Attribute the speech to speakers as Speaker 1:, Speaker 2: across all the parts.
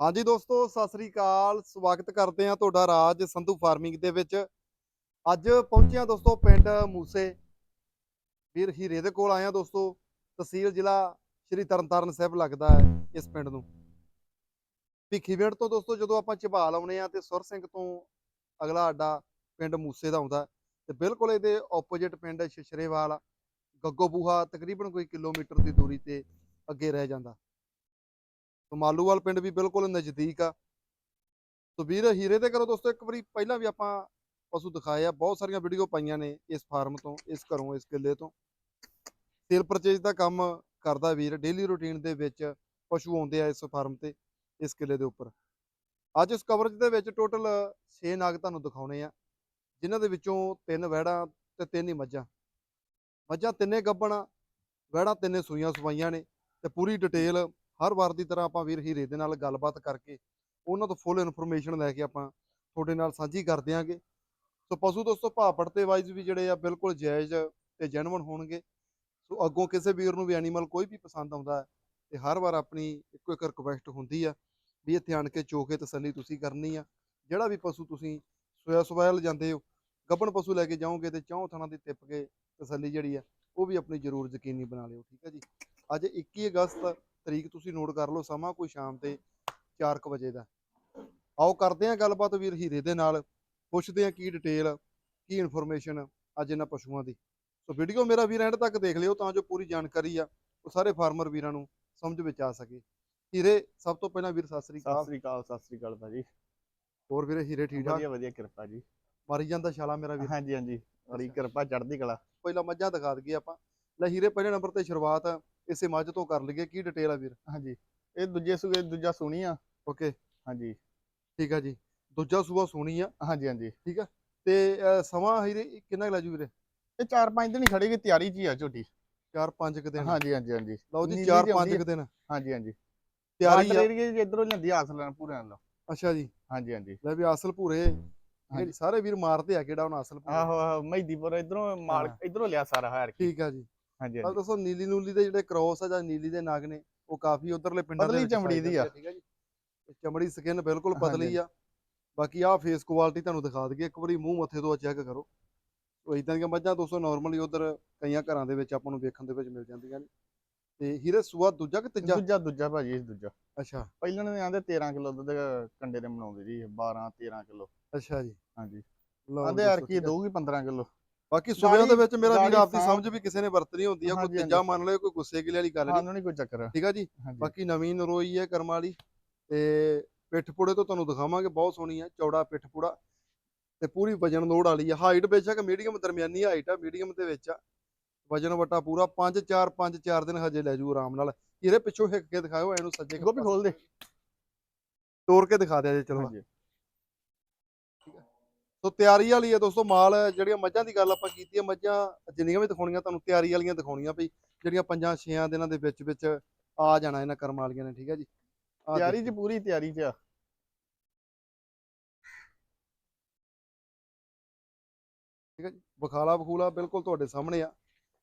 Speaker 1: ਹਾਂਜੀ ਦੋਸਤੋ, ਸਤਿ ਸ੍ਰੀ ਅਕਾਲ। ਸਵਾਗਤ ਕਰਦੇ ਹਾਂ ਤੁਹਾਡਾ ਰਾਜ ਸੰਧੂ ਫਾਰਮਿੰਗ ਦੇ ਵਿੱਚ। ਅੱਜ ਪਹੁੰਚਿਆ ਦੋਸਤੋ ਪਿੰਡ ਮੂਸੇ। ਵੀਰ ਹੀਰੇ ਦੇ ਕੋਲ ਆਏ ਹਾਂ ਦੋਸਤੋ। ਤਹਿਸੀਲ ਜ਼ਿਲ੍ਹਾ ਸ਼੍ਰੀ ਤਰਨਤਾਰਨ ਸਾਹਿਬ ਲੱਗਦਾ ਹੈ ਇਸ ਪਿੰਡ ਨੂੰ। ਭਿੱਖੀਵਿੰਡ ਤੋਂ ਦੋਸਤੋ ਜਦੋਂ ਆਪਾਂ ਝਬਾਲ ਆਉਨੇ ਆ ਤੇ ਸੁਰ ਸਿੰਘ ਤੋਂ ਅਗਲਾ ਅੱਡਾ ਪਿੰਡ ਮੂਸੇ ਦਾ ਆਉਂਦਾ ਤੇ ਬਿਲਕੁਲ ਇਹਦੇ ਆਪੋਜ਼ਿਟ ਪਿੰਡ ਸ਼ਿਸ਼ਰੇਵਾਲ ਗੱਗੋਬੂਹਾ ਤਕਰੀਬਨ ਕੋਈ ਕਿਲੋਮੀਟਰ ਦੀ ਦੂਰੀ ਤੇ ਅੱਗੇ ਰਹਿ ਜਾਂਦਾ। ਮਾਲੂਵਾਲ ਪਿੰਡ ਵੀ ਬਿਲਕੁਲ ਨਜ਼ਦੀਕ ਆ। ਸੋ ਵੀਰ, ਹੀਰੇ ਦੇ ਕਰੋ ਦੋਸਤੋ, ਇੱਕ ਵਾਰੀ ਪਹਿਲਾਂ ਵੀ ਆਪਾਂ ਪਸ਼ੂ ਦਿਖਾਏ ਆ। ਬਹੁਤ ਸਾਰੀਆਂ ਵੀਡੀਓ ਪਾਈਆਂ ਨੇ ਇਸ ਫਾਰਮ ਤੋਂ, ਇਸ ਘਰੋਂ, ਇਸ ਕਿੱਲੇ ਤੋਂ। ਸੇਲ ਪਰਚੇਜ ਦਾ ਕੰਮ ਕਰਦਾ ਵੀਰ ਡੇਲੀ ਰੂਟੀਨ ਦੇ ਵਿੱਚ ਪਸ਼ੂ ਆਉਂਦੇ ਆ ਇਸ ਫਾਰਮ ਤੇ, ਇਸ ਕਿੱਲੇ ਦੇ ਉੱਪਰ। ਅੱਜ ਇਸ ਕਵਰੇਜ ਦੇ ਵਿੱਚ ਟੋਟਲ 6 ਨਾਗ ਤੁਹਾਨੂੰ ਦਿਖਾਉਣੇ ਆ, ਜਿਨ੍ਹਾਂ ਦੇ ਵਿੱਚੋਂ ਤਿੰਨ ਵਹਿੜਾਂ ਤੇ ਤਿੰਨ ਹੀ ਮੱਝਾਂ। ਮੱਝਾਂ ਤਿੰਨੇ ਗੱਬਣ ਵਹਿੜਾਂ ਤਿੰਨੇ ਸੂਈਆਂ ਸਵਾਈਆਂ ਨੇ ਤੇ ਪੂਰੀ ਡਿਟੇਲ ਹਰ ਵਾਰ ਦੀ ਤਰ੍ਹਾਂ ਆਪਾਂ ਵੀਰ ਹੀਰੇ ਦੇ ਨਾਲ ਗੱਲਬਾਤ ਕਰਕੇ ਉਹਨਾਂ ਤੋਂ ਫੁੱਲ ਇਨਫੋਰਮੇਸ਼ਨ ਲੈ ਕੇ ਆਪਾਂ ਤੁਹਾਡੇ ਨਾਲ ਸਾਂਝੀ ਕਰ ਦਿਆਂਗੇ ਸੋ ਪਸ਼ੂ ਦੋਸਤੋ ਭਾਅ ਤੇ ਵਾਈਜ਼ ਵੀ ਜਿਹੜੇ ਆ ਬਿਲਕੁਲ ਜਾਇਜ਼ ਤੇ ਜੈਨੂਇਨ ਹੋਣਗੇ। ਸੋ ਅੱਗੋਂ ਕਿਸੇ ਵੀਰ ਨੂੰ ਵੀ ਐਨੀਮਲ ਕੋਈ ਵੀ ਪਸੰਦ ਆਉਂਦਾ ਹੈ ਤੇ ਹਰ ਵਾਰ ਆਪਣੀ ਇੱਕੋ ਇੱਕ ਰਿਕੁਐਸਟ ਹੁੰਦੀ ਆ ਵੀ ਇੱਥੇ ਆਣ ਕੇ ਚੋ ਕੇ ਤਸੱਲੀ ਤੁਸੀਂ ਕਰਨੀ ਆ। ਜਿਹੜਾ ਵੀ ਪਸ਼ੂ ਤੁਸੀਂ ਸੋਇਆ ਸਵਾਇਲ ਜਾਂਦੇ ਹੋ ਗੱਬਣ ਪਸ਼ੂ ਲੈ ਕੇ ਜਾਓਗੇ ਤੇ ਚੌਂ ਥਾਣਾ ਦੀ ਟਿੱਪ ਕੇ ਤਸੱਲੀ ਜਿਹੜੀ ਆ, ਉਹ ਵੀ ਆਪਣੀ ਜ਼ਰੂਰ ਯਕੀਨੀ ਬਣਾ ਲਿਓ, ਠੀਕ ਹੈ ਜੀ? ਅੱਜ 21 ਅਗਸਤ ਤਰੀਕ ਤੁਸੀਂ ਨੋਟ ਕਰ ਲਓ ਸਮਾਂ ਕੋਈ ਸ਼ਾਮ ਤੇ 4:00 ਵਜੇ ਦਾ। ਆਓ ਕਰਦੇ ਹਾਂ ਗੱਲਬਾਤ ਵੀਰ ਹੀਰੇ ਦੇ ਨਾਲ ਪੁੱਛਦੇ ਹਾਂ ਕੀ ਡਿਟੇਲ ਕੀ ਇਨਫੋਰਮੇਸ਼ਨ ਅੱਜ ਇਹਨਾਂ ਪਸ਼ੂਆਂ ਦੀ। ਸੋ ਵੀਡੀਓ ਮੇਰਾ ਵੀਰ ਐਂਡ ਤੱਕ ਦੇਖ ਲਿਓ ਤਾਂ ਜੋ ਪੂਰੀ ਜਾਣਕਾਰੀ ਆ ਉਹ ਸਾਰੇ ਫਾਰਮਰ ਵੀਰਾਂ ਨੂੰ ਸਮਝ ਵਿੱਚ ਆ ਸਕੇ। ਹੀਰੇ ਸਭ ਤੋਂ ਪਹਿਲਾਂ ਵੀਰ ਸਤਿ ਸ੍ਰੀ
Speaker 2: ਸਤਿ
Speaker 1: ਅਕਾਲ
Speaker 2: ਸ੍ਰੀ ਅਕਾਲ ਸਤਿ ਸ੍ਰੀ ਅਕਾਲ ਭਾਜੀ।
Speaker 1: ਹੋਰ ਵੀਰੇ ਹੀਰੇ ਠੀਕ ਠਾਕ?
Speaker 2: ਵਧੀਆ ਵਧੀਆ ਕਿਰਪਾ ਜੀ।
Speaker 1: ਮਾਰੀ ਜਾਂਦਾ ਛਾਲਾ ਮੇਰਾ ਵੀਰ।
Speaker 2: ਹਾਂਜੀ ਹਾਂਜੀ। ਬੜੀ। ਕਿਰਪਾ ਚੜ੍ਹਦੀ ਕਲਾ।
Speaker 1: ਪਹਿਲਾਂ ਮੱਝਾਂ ਦਿਖਾ ਦਈਏ ਆਪਾਂ। ਲੈ ਹੀਰੇ ਪਹਿਲੇ ਨੰਬਰ ਤੇ ਸ਼ੁਰੂਆਤ ਇਸੇ ਮੱਝ ਤੋਂ ਕਰ ਲਈਏ ਕੀ ਡਿਟੇਲ ਆ ਵੀਰ?
Speaker 2: ਹਾਂਜੀ। ਇਹ ਦੂਜੇ ਸੂਏ ਦੂਜਾ ਸੁਣੀ ਆ।
Speaker 1: ਓਕੇ
Speaker 2: ਹਾਂਜੀ।
Speaker 1: ਠੀਕ ਆ ਜੀ। ਦੂਜਾ ਸੂਆ ਸੋਣੀ ਆ।
Speaker 2: ਹਾਂਜੀ ਹਾਂਜੀ।
Speaker 1: ਤੇ ਅਹ, ਸਮਾਂ ਹੀਰੇ ਕਿੰਨਾ ਕੁ ਲੈ ਜੂ ਵੀਰੇ?
Speaker 2: ਇਹ 4-5 ਦਿਨ ਹੀ ਖੜੀ ਗਈ ਤਿਆਰੀ ਹੀ ਆ ਝੋਟੀ।
Speaker 1: 4-5 ਕੁ ਦਿਨ।
Speaker 2: ਹਾਂਜੀ ਹਾਂਜੀ ਹਾਂਜੀ।
Speaker 1: ਲਓ ਜੀ
Speaker 2: ਨੀਲੀ
Speaker 1: 4-5
Speaker 2: ਜਿਹੀ ਆਉਂਦੀ
Speaker 1: ਕੁ ਦਿਨ।
Speaker 2: ਹਾਂਜੀ ਹਾਂਜੀ।
Speaker 1: ਤਿਆਰੀ ਆ।
Speaker 2: ਏਰੀਏ ਇਧਰੋਂ ਲੈਂਦੀ ਆਸ ਲੈਣ ਪੂਰਿਆਂ ਨਾਲ
Speaker 1: ਅੱਛਾ ਜੀ।
Speaker 2: ਹਾਂਜੀ ਹਾਂਜੀ।
Speaker 1: ਲੈ ਵੀ ਅਸਲ ਭੂਰੇ। ਇਹ ਸਾਰੇ ਵੀਰ ਮਾਰਦੇ ਆ ਕਿਹੜਾ ਹੁਣ ਅਸਲ
Speaker 2: ਆਹੋ ਆਹੋ ਮਹਿਦੀਪੁਰ ਇਧਰੋਂ ਮਾਲ। ਇਧਰੋਂ ਲਿਆ ਸਾਰਾ ਹਾਰ ਕੇ।
Speaker 1: ਠੀਕ ਆ ਜੀ।
Speaker 2: ਹਾਂਜੀ
Speaker 1: ਦੱਸੋ ਨੀਲੀ ਨੂਲੀ ਦੇ ਜਿਹੜੇ ਕ੍ਰੋਸ ਆ ਜਾਂ ਨੀਲੀ ਦੇ ਨਾਗ ਨੇ ਉਹ ਕਾਫੀ ਉਧਰਲੇ ਪਿੰਡਾਂ ਦੇ
Speaker 2: ਪਤਲੀ
Speaker 1: ਵਿੱਚ
Speaker 2: ਚਮੜੀ ਦੀ ਆ।
Speaker 1: ਠੀਕ ਆ ਜੀ? ਚਮੜੀ ਸਕਿਨ ਬਿਲਕੁਲ ਪਤਲੀ ਆ। ਬਾਕੀ ਆ ਫੇਸ ਕੁਆਲਿਟੀ ਤੁਹਾਨੂੰ ਦਿਖਾ ਦਈਏ ਇੱਕ ਵਾਰੀ ਮੂੰਹ ਮੱਥੇ ਤੋਂ ਚੈੱਕ ਕਰੋ। ਉਹ ਇਦਾਂ ਦੀਆਂ ਮੱਝਾਂ ਦੋਸਤੋ ਨਾਰਮਲੀ ਉਧਰ ਕਈਆਂ ਘਰਾਂ ਦੇ ਵਿੱਚ ਆਪਾਂ ਨੂੰ ਵੇਖਣ ਦੇ ਵਿੱਚ ਮਿਲ ਜਾਂਦੀਆਂ ਨੇ। ਤੇ ਹੀਰੇ ਸੂਆ ਦੂਜਾ ਕਿ ਤੀਜਾ?
Speaker 2: ਦੂਜਾ ਦੂਜਾ ਭਾਜੀ ਇਹ ਦੂਜਾ।
Speaker 1: ਅੱਛਾ।
Speaker 2: ਪਹਿਲਾਂ ਨੇ ਆਂਦੇ 13 ਕਿਲੋ ਦੁੱਧ ਕੰਡੇ ਦੇ ਬਣਾਉਂਦੇ ਜੀ 12 13 ਕਿਲੋ।
Speaker 1: ਅੱਛਾ ਜੀ।
Speaker 2: ਹਾਂਜੀ। ਆਂਦੇ ਯਾਰ ਕੀ। ਦਊਗੀ 15 ਕਿਲੋ।
Speaker 1: ਬਾਕੀ ਸੂਬਿਆਂ ਦੇ ਵਿੱਚ ਮੇਰਾ ਵੀਰ ਆਪਦੀ ਸਮਝ ਵੀ ਕਿਸੇ ਨੇ ਵਰਤਣੀ ਹੁੰਦੀ ਆ ਕੋਈ ਤੀਜਾ। ਮੰਨ ਲਓ ਕੋਈ ਗੁੱਸੇ ਗਿਲੇ ਵਾਲੀ ਗੱਲ ਨਹੀਂ
Speaker 2: ਕੋਈ ਚੱਕਰ।
Speaker 1: ਠੀਕ ਆ ਜੀ? ਬਾਕੀ ਨਵੀਂ ਨਰੋਈ ਹੈ ਕਰਮ ਵਾਲੀ ਤੇ ਪਿੱਠ ਪੁੜੇ ਤੋਂ ਤੁਹਾਨੂੰ ਦਿਖਾਵਾਂਗੇ ਬਹੁਤ ਸੋਹਣੀ ਆ ਚੌੜਾ ਪਿੱਠ ਪੁੜਾ ਤੇ ਪੂਰੀ ਵਜਨ ਲੋੜ ਵਾਲੀ ਆ। ਹਾਈਟ ਬੇਸ਼ੱਕ ਮੀਡੀਅਮ ਦਰਮਿਆਨੀ ਹਾਈਟ ਆ ਮੀਡੀਅਮ ਦੇ ਵਿੱਚ ਆ। ਵਜਨ ਵਟਾ ਪੂਰਾ 5 4 5 4 ਦਿਨ ਹਜੇ ਲੈ ਜੂ ਆਰਾਮ ਨਾਲ। ਇਹਦੇ ਪਿੱਛੋਂ ਹਿੱਕ ਕੇ ਦਿਖਾਓ ਇਹਨੂੰ ਸੱਜੇ
Speaker 2: ਗੋਪੀ ਖੋਲ ਦੇ।
Speaker 1: ਤੋੜ ਕੇ ਦਿਖਾ ਦਿਆ ਜੇ ਚਲੋ।
Speaker 2: ਹਾਂਜੀ।
Speaker 1: ਸੋ ਤਿਆਰੀ ਵਾਲੀ ਹੈ ਦੋਸਤੋ ਮਾਲ ਜਿਹੜੀਆਂ ਮੱਝਾਂ ਦੀ ਗੱਲ ਆਪਾਂ ਕੀਤੀ ਹੈ ਮੱਝਾਂ ਜਿੰਨੀਆਂ ਵੀ ਦਿਖਾਉਣੀਆਂ ਤੁਹਾਨੂੰ ਤਿਆਰੀ ਵਾਲੀਆਂ ਦਿਖਾਉਣੀਆਂ ਵੀ ਜਿਹੜੀਆਂ ਪੰਜਾਂ ਛੇਆਂ ਦਿਨਾਂ ਦੇ ਵਿੱਚ ਵਿੱਚ ਆ ਜਾਣਾ ਇਹਨਾਂ ਕਰਮ ਵਾਲੀਆਂ ਨੇ ਠੀਕ ਹੈ ਜੀ?
Speaker 2: ਤਿਆਰੀ। 'ਚ ਪੂਰੀ ਤਿਆਰੀ 'ਚ ਆ।
Speaker 1: ਠੀਕ ਹੈ ਜੀ ਬਖਾਲਾ ਬਖੂਲਾ ਬਿਲਕੁਲ ਤੁਹਾਡੇ ਸਾਹਮਣੇ ਆ।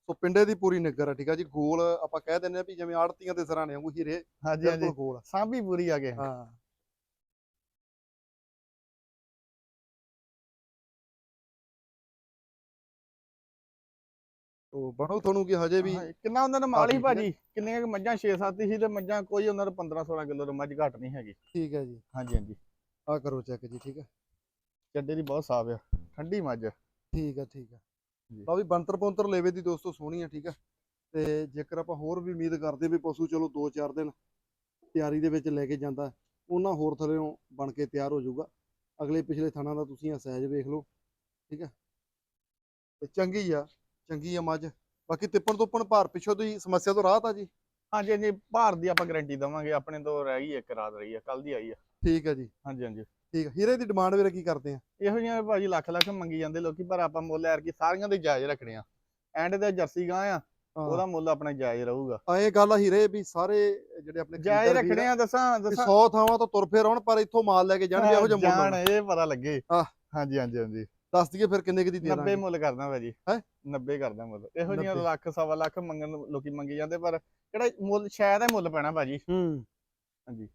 Speaker 1: ਸੋ ਪਿੰਡੇ ਦੀ ਪੂਰੀ ਨਿੱਗਰ ਆ ਠੀਕ ਆ ਜੀ ਗੋਲ ਆਪਾਂ ਕਹਿ ਦਿੰਦੇ ਆ ਵੀ ਜਿਵੇਂ ਆੜਤੀਆਂ ਦੇ ਸਰਾਣੇ ਵਾਂਗੂ ਹੀਰੇ
Speaker 2: ਹਾਂਜੀ ਹਾਂਜੀ।
Speaker 1: ਗੋਲ।
Speaker 2: ਸਾਂਭੀ ਪੂਰੀ ਆ ਗਏ
Speaker 1: ਹਾਂ। ਤੋ ਬਣੋ ਤੁਹਾਨੂੰ ਕਿ ਹਜੇ ਵੀ
Speaker 2: ਹਾਂ, ਕਿੰਨਾ ਉਹਨਾਂ ਦਾ ਮਾਲ ਹੀ। ਭਾਜੀ? ਕਿੰਨੀਆਂ ਕੁ ਮੱਝਾਂ 6-7 ਸੀ ਤੇ ਮੱਝਾਂ ਕੋਈ ਉਹਨਾਂ ਦਾ 15-16 ਕਿਲੋ ਤੋਂ ਮੱਝ ਘੱਟ ਨਹੀਂ ਹੈਗੀ।
Speaker 1: ਠੀਕ ਹੈ ਜੀ।
Speaker 2: ਹਾਂਜੀ ਹਾਂਜੀ।
Speaker 1: ਆ ਕਰੋ ਚੈੱਕ ਜੀ ਠੀਕ ਹੈ?
Speaker 2: ਚੱਡੇ ਦੀ ਬਹੁਤ ਸਾਫ਼ ਆ ਠੰਡੀ ਮੱਝ
Speaker 1: ਠੀਕ ਹੈ ਠੀਕ ਹੈ।
Speaker 2: ਜੀ।
Speaker 1: ਲਓ ਵੀ ਬੰਤਰ ਪੁੰਤਰ ਲੇਵੇ ਦੀ ਦੋਸਤੋ ਸੋਹਣੀ ਆ ਠੀਕ ਹੈ? ਤੇ ਜੇਕਰ ਆਪਾਂ ਹੋਰ ਵੀ ਉਮੀਦ ਕਰਦੇ ਵੀ ਪਸ਼ੂ ਚਲੋ 2-4 ਦਿਨ ਤਿਆਰੀ ਦੇ ਵਿੱਚ ਲੈ ਕੇ ਜਾਂਦਾ ਉਹਨਾਂ ਹੋਰ ਥੱਲੇੋਂ ਬਣ ਕੇ ਤਿਆਰ ਹੋ ਜਾਊਗਾ। ਅਗਲੇ ਪਿਛਲੇ ਥਾਣਾ ਦਾ ਤੁਸੀਂ ਆ ਸਾਈਜ਼ ਵੇਖ ਲਓ ਠੀਕ ਹੈ? ਤੇ ਚੰਗੀ ਆ। ਚੰਗੀ ਆ ਮੱਝ। ਬਾਕੀ ਤਿੱਪਣ ਤੋਪਣ ਭਾਰ ਪਿੱਛੋਂ ਦੀ ਸਮੱਸਿਆ ਤੋਂ ਰਾਹਤ ਆ ਜੀ।
Speaker 2: ਹਾਂਜੀ ਹਾਂਜੀ ਭਾਰ ਦੀ ਆਪਾਂ ਗਾਰੰਟੀ ਦਵਾਂਗੇ। ਆਪਣੇ ਤੋਂ ਰਹਿ ਗਈ ਇੱਕ ਰਾਤ ਰਹੀ ਆ ਕੱਲ ਦੀ ਆਈ ਆ।
Speaker 1: ਠੀਕ ਹੈ ਜੀ।
Speaker 2: ਹਾਂਜੀ ਹਾਂਜੀ।
Speaker 1: ਠੀਕ ਆ। ਹੀਰੇ ਦੀ ਡਿਮਾਂਡ ਵੀਰੇ ਕੀ ਕਰਦੇ ਆ?
Speaker 2: ਇਹੋ ਜਿਹੀਆਂ ਭਾਜੀ ਲੱਖ ਲੱਖ ਮੰਗੀ ਜਾਂਦੇ ਲੋਕੀ ਪਰ ਆਪਾਂ ਮੁੱਲ ਐਰ ਕੀ ਸਾਰੀਆਂ ਦੇ ਜਾਇਜ਼ ਰੱਖਣੇ ਆ। ਐਂਡ ਤੇ ਜਰਸੀ ਗਾਂ ਆ ਉਹਦਾ ਮੁੱਲ ਆਪਣਾ ਜਾਇਜ਼ ਰਹੂਗਾ।
Speaker 1: ਆ ਇਹ ਗੱਲ ਆ ਹੀਰੇ ਵੀ ਸਾਰੇ ਜਿਹੜੇ ਆਪਣੇ
Speaker 2: ਜਾਇਜ਼ ਰੱਖਣੇ ਆ ਦੱਸਾਂ ਦੱਸਾਂ।
Speaker 1: 100 ਥਾਵਾਂ ਤੋਂ ਤੁਰ ਫੇਰ ਆਉਣ ਪਰ ਇੱਥੋਂ ਮਾਲ ਲੈ ਕੇ ਜਾਣਗੇ ਇਹੋ ਜਿਹਾ ਮੁੱਲ
Speaker 2: ਜਾਣ। ਇਹ ਪਤਾ ਲੱਗੇ। ਹਾਂਜੀ ਹਾਂਜੀ ਹਾਂਜੀ।
Speaker 1: ਦੱਸ ਦਈਏ ਫਿਰ ਕਿੰਨੇ ਕੁ ਦੀ ਦੇ
Speaker 2: 90
Speaker 1: ਦਾਂਗੇ।
Speaker 2: ਮੁੱਲ ਕਰਦਾ ਭਾਜੀ
Speaker 1: ਹੈਂ?
Speaker 2: 90 ਕਰਦਾ ਮੁੱਲ। ਇਹੋ ਜਿਹੀਆਂ
Speaker 1: 90
Speaker 2: ਲੱਖ ਸਵਾ ਲੱਖ ਮੰਗਣ ਲੋਕੀ ਮੰਗੀ ਜਾਂਦੇ ਪਰ ਕਿਹੜਾ ਮੁੱਲ ਸ਼ਾਇਦ ਇਹ ਮੁੱਲ ਪੈਣਾ ਭਾਜੀ।
Speaker 1: ਹੂੰ।
Speaker 2: ਹਾਂਜੀ।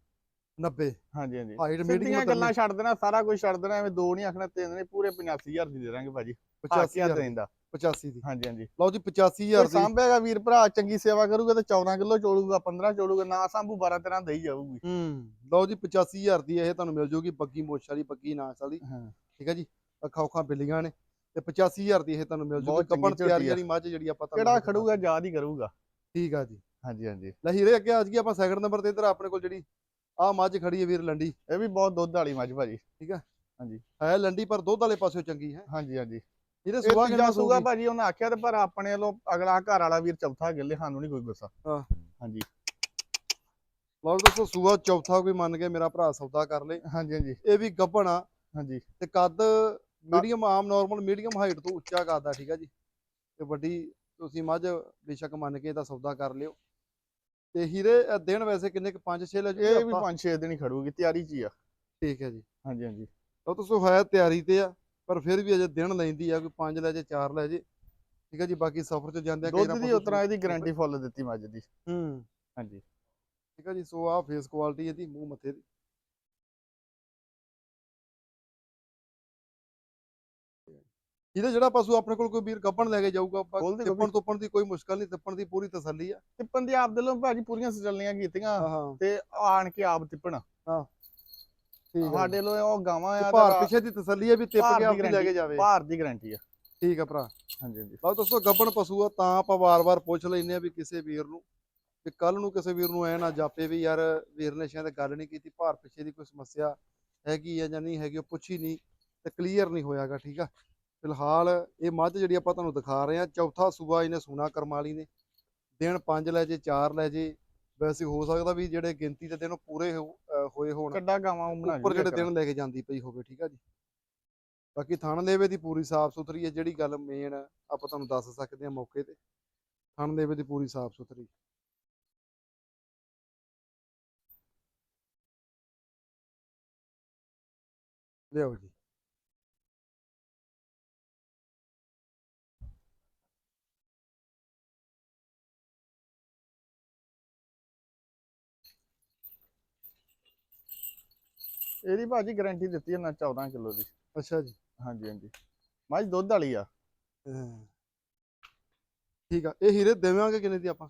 Speaker 1: 90
Speaker 2: ਹਾਂਜੀ ਹਾਂਜੀ।
Speaker 1: ਹਾਈਟ ਮੀਡੀਅਮ
Speaker 2: ਗੱਲਾਂ ਛੱਡ ਦੇਣਾ ਸਾਰਾ ਕੁਝ ਛੱਡ ਦੇਣਾ ਐਵੇਂ ਦੋ ਨਹੀਂ ਆਖਣਾ ਤਿੰਨ ਨਹੀਂ ਪੂਰੇ 85000 ਦੀ ਦੇ ਦਾਂਗੇ ਭਾਜੀ। ਹਾਕਿਆ
Speaker 1: 85000
Speaker 2: ਰਹਿੰਦਾ
Speaker 1: 85 ਦੀ।
Speaker 2: ਹਾਂਜੀ ਹਾਂਜੀ।
Speaker 1: ਲਓ ਜੀ 85000
Speaker 2: ਜੇ
Speaker 1: ਦੀ।
Speaker 2: ਸਾਂਭੇਗਾ ਵੀਰ ਭਰਾ ਚੰਗੀ ਸੇਵਾ ਕਰੂਗਾ ਤੇ 14 ਕਿਲੋ ਚੋਲੂਗਾ 15 ਚੋਲੂਗਾ ਨਾ ਸਾਂਭੂ 12 13 ਦੇਈ ਜਾਊਗੀ।
Speaker 1: ਹੂੰ। ਲਓ ਜੀ 85000 ਦੀ ਇਹ ਤੁਹਾਨੂੰ ਮਿਲ ਜੂਗੀ ਬੱਗੀ ਮੋਛ ਵਾਲੀ ਬੱਗੀ ਨਾਸ ਵਾਲੀ।
Speaker 2: ਹਾਂ।
Speaker 1: ਠੀਕ ਹੈ ਜੀ? ਅੱਖਾਂ ਉਖਾਂ ਬਿੱਲੀਆਂ ਨੇ ਤੇ 85000 ਦੀ ਇਹ ਤੁਹਾਨੂੰ ਮਿਲ ਜੂਗੀ ਕੱਪਣ ਤਿਆਰੀ
Speaker 2: ਆ।
Speaker 1: ਵਾਲੀ ਮੱਝ ਜਿਹੜੀ ਆਪਾਂ ਤੁਹਾਨੂੰ
Speaker 2: ਕਿਹੜਾ ਖੜੂਗਾ ਯਾਦ ਹੀ ਕਰੂਗਾ।
Speaker 1: ਠੀਕ ਆ ਜੀ।
Speaker 2: ਹਾਂਜੀ ਹਾਂਜੀ।
Speaker 1: ਲੈ ਹੀਰੇ ਅੱਗੇ ਆ ਜੀ ਆਪਾਂ ਸੈਕਿੰਡ ਨੰਬਰ ਤੇ ਇਧਰ ਆਪਣੇ ਕੋਲ ਜਿਹੜੀ ਆ ਮੱਝ ਖੜੀ ਹੈ ਵੀਰ ਲੰਡੀ।
Speaker 2: ਇਹ ਵੀ ਬਹੁਤ ਦੁੱਧ ਵਾਲੀ ਮੱਝ ਭਾਜੀ।
Speaker 1: ਹੈ ਲੰਡੀ ਪਰ ਦੁੱਧ ਵਾਲੇ ਪਾਸਿਓਂ ਚੰਗੀ ਹੈ।
Speaker 2: ਹਾਂਜੀ ਹਾਂਜੀ।
Speaker 1: ਇਹਦੇ
Speaker 2: ਇਹ
Speaker 1: ਸੁਭਾ ਕਿੰਨਾ
Speaker 2: ਸੂਗਾ ਭਾਜੀ ਉਹਨਾਂ ਆਖਿਆ ਤੇ ਪਰ ਆਪਣੇ ਵੱਲੋਂ ਅਗਲਾ ਘਰ ਵਾਲਾ ਵੀਰ ਚੌਥਾ ਗਿੱਲੇ ਸਾਨੂੰ ਨਹੀਂ ਕੋਈ ਗੁੱਸਾ।
Speaker 1: ਹਾਂ।
Speaker 2: ਹਾਂਜੀ।
Speaker 1: ਲਓ ਦੋਸਤੋ ਸੂਆ ਚੌਥਾ ਕੋਈ ਮੰਨ ਕੇ ਮੇਰਾ ਭਰਾ ਸੌਦਾ ਕਰ ਲੇ।
Speaker 2: ਹਾਂਜੀ ਹਾਂਜੀ।
Speaker 1: ਇਹ ਵੀ ਗੱਭਣ ਆ।
Speaker 2: ਹਾਂਜੀ।
Speaker 1: ਤੇ ਕੱਦ ਮੀਡੀਅਮ ਆਮ ਨਾਰਮਲ ਮੀਡੀਅਮ ਹਾਈਟ ਤੋਂ ਉੱਚਾ ਆ ਠੀਕ ਆ ਜੀ। ਤੇ ਵੱਡੀ ਤੁਸੀਂ ਮੱਝ ਬੇਸ਼ੱਕ ਮੰਨ ਕੇ ਇਹਦਾ ਸੌਦਾ ਕਰ ਲਿਓ। ਤੇ ਹੀਰੇ ਦਿਨ ਵੈਸੇ ਕਿੰਨੇ ਕੁ? 5-6 ਲੈ
Speaker 2: ਇਹ ਵੀ
Speaker 1: ਜੂਗੇ
Speaker 2: 5-6 ਦਿਨ ਹੀ ਖੜੂਗੀ ਤਿਆਰੀ 'ਚ ਹੀ ਆ।
Speaker 1: ਠੀਕ ਹੈ ਜੀ।
Speaker 2: ਹਾਂਜੀ ਹਾਂਜੀ।
Speaker 1: ਉਹ ਤੁਸੀਂ ਹੈ ਤਿਆਰੀ ਤੇ ਆ ਪਰ ਫਿਰ ਵੀ ਅਜੇ ਦਿਨ ਲੈਂਦੀ ਆ ਕੋਈ 5 ਲੈ ਜੇ 4 ਲੈ ਜੇ। ਠੀਕ ਹੈ ਜੀ ਬਾਕੀ ਸਫ਼ਰ 'ਚ ਜਾਂਦੇ ਆ
Speaker 2: ਦੁੱਧ ਦੀ ਉਤਰਾ ਇਹਦੀ ਗਾਰੰਟੀ ਫੁੱਲ ਦਿੱਤੀ ਮੱਝ ਦੀ।
Speaker 1: ਹੂੰ।
Speaker 2: ਹਾਂਜੀ।
Speaker 1: ਠੀਕ ਹੈ ਜੀ ਸੋ ਆ ਫੇਸ ਕੁਆਲਿਟੀ ਇਹਦੀ ਮੂੰਹ ਮੱਥੇ ਦੀ। ਇਹਦਾ ਜਿਹੜਾ ਪਸ਼ੂ ਆਪਣੇ ਕੋਲ ਕੋਈ ਵੀਰ ਗੱਭਣ ਲੈ ਕੇ ਜਾਊਗਾ ਆਪਾਂ
Speaker 2: ਖੋਲ ਦੇ
Speaker 1: ਟਿੱਪਣ ਟੁੱਪਣ ਦੀ ਕੋਈ ਮੁਸ਼ਕਲ ਨਹੀਂ ਟਿੱਪਣ ਦੀ ਪੂਰੀ ਤਸੱਲੀ ਆ।
Speaker 2: ਟਿੱਪਣ ਦੀ ਆਪ ਦਿਲੋਂ ਭਾਜੀ ਪੂਰੀਆਂ ਸਜਲੀਆਂ ਕੀਤੀਆਂ
Speaker 1: ਹਾਂ
Speaker 2: ਤੇ ਆਣ ਕੇ ਆਪ ਟਿੱਪਣ।
Speaker 1: ਠੀਕ ਹੈ
Speaker 2: ਸਾਡੇ ਲੋ ਉਹ ਗਾਵਾਂ ਆ
Speaker 1: ਭਾਰ ਪਿੱਛੇ ਦੀ ਤਸੱਲੀ ਹੈ ਵੀ ਟਿੱਪ
Speaker 2: ਭਾਰ
Speaker 1: ਕੇ
Speaker 2: ਦੀ
Speaker 1: ਆਪਣੀ ਲੈ ਕੇ
Speaker 2: guarantee,
Speaker 1: ਜਾਵੇ।
Speaker 2: ਭਾਰ ਦੀ ਗਾਰੰਟੀ ਆ।
Speaker 1: ਠੀਕ ਆ ਭਰਾ।
Speaker 2: ਹਾਂਜੀ ਹਾਂਜੀ।
Speaker 1: ਲਓ ਦੋਸਤੋ ਗੱਭਣ ਪਸ਼ੂ ਆ ਤਾਂ ਆਪਾਂ ਵਾਰ-ਵਾਰ ਪੁੱਛ ਲੈਨੇ ਆ ਵੀ ਕਿਸੇ ਵੀਰ ਨੂੰ ਵੀ ਕੱਲ ਨੂੰ ਕਿਸੇ ਵੀਰ ਨੂੰ ਐ ਨਾ ਜਾਪੇ ਵੀ ਯਾਰ ਵੀਰ ਨੇ ਸ਼ਾਇਦ ਗੱਲ ਨਹੀਂ ਕੀਤੀ ਭਾਰ ਪਿੱਛੇ ਦੀ ਕੋਈ ਸਮੱਸਿਆ ਹੈਗੀ ਆ ਜਾਂ ਨਹੀਂ ਹੈਗੀ ਉਹ ਪੁੱਛੀ ਨਹੀਂ ਤੇ ਕਲੀਅਰ ਨਹੀਂ ਹੋਇਆਗਾ ਠੀਕ ਆ? ਫਿਲਹਾਲ ਇਹ ਮੱਝ ਜਿਹੜੀ ਆਪਾਂ ਤੁਹਾਨੂੰ ਦਿਖਾ ਰਹੇ ਆ ਚੌਥਾ ਸੂਆ ਇਹਨੇ ਸੂਣਾ ਕਰਮਾਲੀ ਨੇ। ਦਿਨ 5 ਲੈ ਜੇ 4 ਲੈ ਜੇ ਵੈਸੇ ਹੋ ਸਕਦਾ ਵੀ ਜਿਹੜੇ ਗਿਣਤੀ ਦੇ ਦਿਨ ਪੂਰੇ ਹੋ- ਹੋਏ ਹੋਣ।
Speaker 2: ਕੱਡਾ ਗਾਵਾਂ ਬਣਾ
Speaker 1: ਉੱਪਰ ਜਿਹੜੇ ਦਿਨ ਲੈ ਕੇ ਜਾਂਦੀ ਪਈ ਹੋਵੇ ਠੀਕ ਆ ਜੀ। ਬਾਕੀ ਥਣ ਲੇਵੇ ਦੀ ਪੂਰੀ ਸਾਫ਼ ਸੁਥਰੀ ਹੈ ਜਿਹੜੀ ਗੱਲ ਮੇਨ ਆਪਾਂ ਤੁਹਾਨੂੰ ਦੱਸ ਸਕਦੇ ਹਾਂ ਮੌਕੇ ਤੇ। ਥਣ ਲੇਵੇ ਦੀ ਪੂਰੀ ਸਾਫ਼ ਸੁਥਰੀ। ਲਿਆਓ ਜੀ।
Speaker 2: ਇਹਦੀ ਭਾਜੀ ਗਾਰੰਟੀ ਦਿੱਤੀ ਇਹਨਾਂ 14 ਕਿਲੋ ਦੀ।
Speaker 1: ਅੱਛਾ ਜੀ।
Speaker 2: ਹਾਂਜੀ ਹਾਂਜੀ। ਮੱਝ ਦੁੱਧ ਵਾਲੀ ਆ।
Speaker 1: ਹਾਂ। ਠੀਕ ਆ ਇਹ ਹੀਰੇ ਦੇਵਾਂਗੇ ਕਿੰਨੇ ਦੀ ਆਪਾਂ?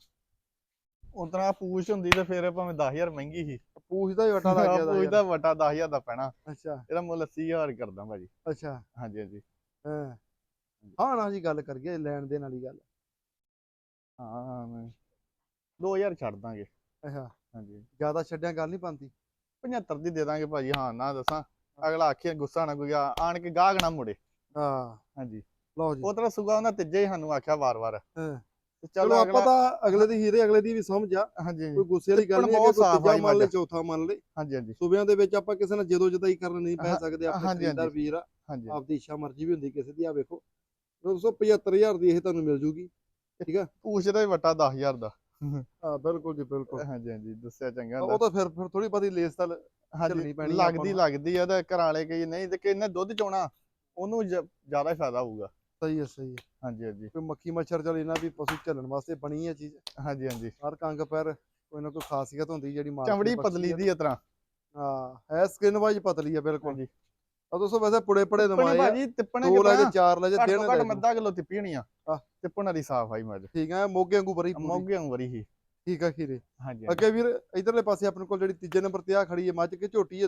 Speaker 2: ਉਤਨਾ ਪੂਛ ਹੁੰਦੀ ਤੇ ਫਿਰ ਭਾਵੇਂ 10000 ਮਹਿੰਗੀ ਸੀ।
Speaker 1: ਪੂਛ ਦਾ ਹੀ ਵਟਾ ਲੱਗ ਗਿਆ ਦਾ
Speaker 2: ਪੂਛ। ਦਾ ਵਟਾ 10000 ਦਾ ਪੈਣਾ।
Speaker 1: ਅੱਛਾ।
Speaker 2: ਇਹਦਾ ਮੁੱਲ 80000 ਕਰਦਾ ਭਾਜੀ।
Speaker 1: ਅੱਛਾ।
Speaker 2: ਹਾਂਜੀ ਹਾਂਜੀ।
Speaker 1: ਹਾਂ। ਹਾਂ ਨਾ ਜੀ ਗੱਲ ਕਰੀਏ ਲੈਣ ਦੇਣ ਵਾਲੀ ਗੱਲ।
Speaker 2: ਹਾਂ ਮੈਂ 2000 ਛੱਡ ਦਾਂਗੇ।
Speaker 1: ਅੱਛਾ।
Speaker 2: ਹਾਂਜੀ।
Speaker 1: ਜ਼ਿਆਦਾ ਛੱਡਿਆ ਗੱਲ ਨਹੀਂ ਪੰਦੀ
Speaker 2: 75 ਦੀ ਦੇ ਦਾਂਗੇ ਭਾਜੀ ਹਾਂ ਨਾ ਦੱਸਾਂ। ਅਗਲਾ ਆਖੇ ਗੁੱਸਾ ਨਾ ਕੋਈ ਆ- ਆਣ ਕੇ ਗਾਹਕ ਨਾ ਮੁੜੇ।
Speaker 1: ਹਾਂ।
Speaker 2: ਹਾਂਜੀ।
Speaker 1: ਲਓ ਜੀ।
Speaker 2: ਉਹ ਤਰ੍ਹਾਂ ਸੁਗਾ ਉਹਨਾਂ ਤੀਜੇ ਹੀ ਸਾਨੂੰ ਆਖਿਆ ਵਾਰ-ਵਾਰ।
Speaker 1: ਹਾਂ। ਚਲੋ ਆਪਾਂ ਤਾਂ ਅਗਲੇ ਦੀ ਹੀਰੇ ਅਗਲੇ ਦੀ ਵੀ ਸਮਝ ਆ।
Speaker 2: ਹਾਂਜੀ।
Speaker 1: ਕੋਈ ਗੁੱਸੇ ਵਾਲੀ ਗੱਲ ਨਹੀਂ ਹੈ ਕਿ ਤੀਜਾ ਮੰਨ ਲੈ। ਚੌਥਾ ਮੰਨ ਲੈ
Speaker 2: ਹਾਂਜੀ ਹਾਂਜੀ।
Speaker 1: ਸੂਬਿਆਂ ਦੇ ਵਿੱਚ ਆਪਾਂ ਕਿਸੇ ਨਾਲ ਜਦੋਂ ਜਦਾਈ ਕਰਨ ਨਹੀਂ ਪੈ ਸਕਦੇ ਆਪਣੇ ਖਰੀਦਦਾਰ। ਵੀਰ ਆ।
Speaker 2: ਹਾਂਜੀ।
Speaker 1: ਆਪਦੀ ਇੱਛਾ ਮਰਜ਼ੀ ਵੀ ਹੁੰਦੀ ਕਿਸੇ ਦੀ ਆ ਵੇਖੋ। 275000 ਦੀ ਇਹ ਤੁਹਾਨੂੰ ਮਿਲ ਜੂਗੀ।
Speaker 2: ਪੂਛ ਦਾ ਹੀ ਵਟਾ 10000 ਦਾ।
Speaker 1: ਹਾਂ ਬਿਲਕੁਲ ਜੀ ਬਿਲਕੁਲ।
Speaker 2: ਹਾਂਜੀ ਹਾਂਜੀ ਦੱਸਿਆ ਚੰਗਾ
Speaker 1: ਉਹ ਤਾਂ ਫਿਰ ਫਿਰ ਥੋੜੀ ਬਹੁਤੀ ਲੇਸ ਤਾਂ
Speaker 2: ਹਾਂਜੀ
Speaker 1: ਆ
Speaker 2: ਲੱਗਦੀ। ਲੱਗਦੀ ਆ ਤੇ ਘਰਾਂ ਵਾਲੇ ਨਹੀਂ ਤੇ ਕਿੰਨੇ ਦੁੱਧ ਚੋਣਾ ਉਹਨੂੰ ਜ- ਜ਼ਿਆਦਾ ਫਾਇਦਾ ਹੋਊਗਾ।
Speaker 1: ਸਹੀ ਹੈ ਸਹੀ ਹੈ।
Speaker 2: ਹਾਂਜੀ ਹਾਂਜੀ।
Speaker 1: ਕੋਈ ਮੱਖੀ ਮੱਛਰ ਚਲ ਇਹਨਾਂ ਵੀ ਪਸ਼ੂ ਝੱਲਣ ਵਾਸਤੇ ਬਣੀ ਹੈ ਚੀਜ਼।
Speaker 2: ਹਾਂਜੀ ਹਾਂਜੀ।
Speaker 1: ਹਰ ਕੰਗ ਪੈਰ ਕੋਈ ਨਾ ਕੋਈ ਖਾਸੀਅਤ ਹੁੰਦੀ ਜਿਹੜੀ ਮਾਲਕ
Speaker 2: ਚਮੜੀ ਪਤਲੀ
Speaker 1: ਆ।
Speaker 2: ਦੀ ਇਸ ਤਰ੍ਹਾਂ।
Speaker 1: ਹਾਂ ਹੈ ਸਕਿਨ ਵਾਈਜ਼ ਪਤਲੀ ਹੈ ਬਿਲਕੁਲ।
Speaker 2: ਹਾਂਜੀ।
Speaker 1: ਆ ਦੋਸਤੋ ਵੈਸੇ ਪੁੜੇ ਪੜੇ ਦਮਾਏ ਆ।
Speaker 2: ਭਾਜੀ ਟਿੱਪਣੇ
Speaker 1: ਦੋ ਲੈ ਚਾਰ ਲੈ ਜੇ ਲੈ
Speaker 2: ਘੱਟ। ਮੱਧਾ ਕਿਲੋ ਟਿੱਪੀ ਹੋਣੀ ਆ। ਟਿੱਪਣ ਵਾਲੀ ਸਾਫ਼ ਆਈ ਮੱਝ
Speaker 1: ਠੀਕ ਹੈ ਮੋਗੇ ਵਾਂਗੂ ਬਰੀ ਪੂਰੀ।
Speaker 2: ਮੋਗੇ ਵਰੀ ਹੀ
Speaker 1: ਠੀਕ ਆ ਖੀਰੇ।
Speaker 2: ਹਾਂਜੀ
Speaker 1: ਅੱਗੇ ਵੀਰ ਇਧਰਲੇ ਪਾਸੇ ਆਪਣੇ ਕੋਲ ਜਿਹੜੀ ਤੀਜੇ ਨੰਬਰ ਤੇ ਆ ਖੜੀ ਹੈ ਮੱਝ ਕੇ ਝੋਟੀ ਹੈ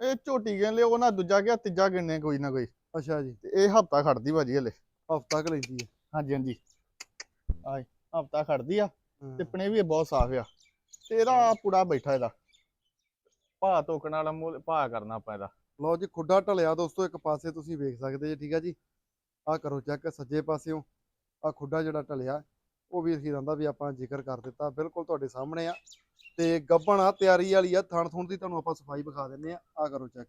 Speaker 2: ਇਹ ਝੋਟੀ ਕਹਿੰਦੇ ਉਹ ਨਾ ਦੂਜਾ ਗਿਆ ਤੀਜਾ ਗਿਣਨੇ ਕੋਈ ਨਾ ਕੋਈ।
Speaker 1: ਅੱਛਾ ਜੀ।
Speaker 2: ਤੇ ਇਹ ਹਫਤਾ ਖੜਦੀ ਭਾਜੀ ਹਲੇ।
Speaker 1: ਹਫਤਾ ਕ ਲੈਂਦੀ ਹੈ
Speaker 2: ਹਾਂਜੀ ਹਾਂਜੀ। ਆਏ ਹਫਤਾ ਖੜਦੀ ਆ। ਟਿੱਪਣੇ ਵੀ ਬਹੁਤ ਸਾਫ਼ ਆ। ਤੇ ਇਹਦਾ ਪੁੜਾ ਬੈਠਾ ਇਹਦਾ। ਭਾਅ ਤੋਕਣ ਵਾਲਾ ਮੁੱਲ ਭਾਅ ਕਰਨਾ ਆਪਾਂ ਇਹਦਾ।
Speaker 1: ਲਓ ਜੀ ਖੁੱਡਾ ਢਲਿਆ ਦੋਸਤੋ ਇੱਕ ਪਾਸੇ ਤੁਸੀਂ ਵੇਖ ਸਕਦੇ ਜੀ ਠੀਕ ਆ ਜੀ? ਆ ਕਰੋ ਚੈੱਕ ਸੱਜੇ ਪਾਸਿਓਂ ਆ ਖੁੱਡਾ ਜਿਹੜਾ ਢਲਿਆ ਉਹ ਵੀਰ ਹੀ ਦਾ ਵੀ ਆਪਾਂ ਜ਼ਿਕਰ ਕਰ ਦਿੱਤਾ ਬਿਲਕੁਲ ਤੁਹਾਡੇ ਸਾਹਮਣੇ ਆ। ਤੇ ਗੱਬਣ ਆ ਤਿਆਰੀ ਵਾਲੀ ਆ ਥਣ ਥੁਣ ਦੀ ਤੁਹਾਨੂੰ ਆਪਾਂ ਸਫ਼ਾਈ ਵਿਖਾ ਦਿੰਨੇ ਆ ਆ ਕਰੋ ਚੈੱਕ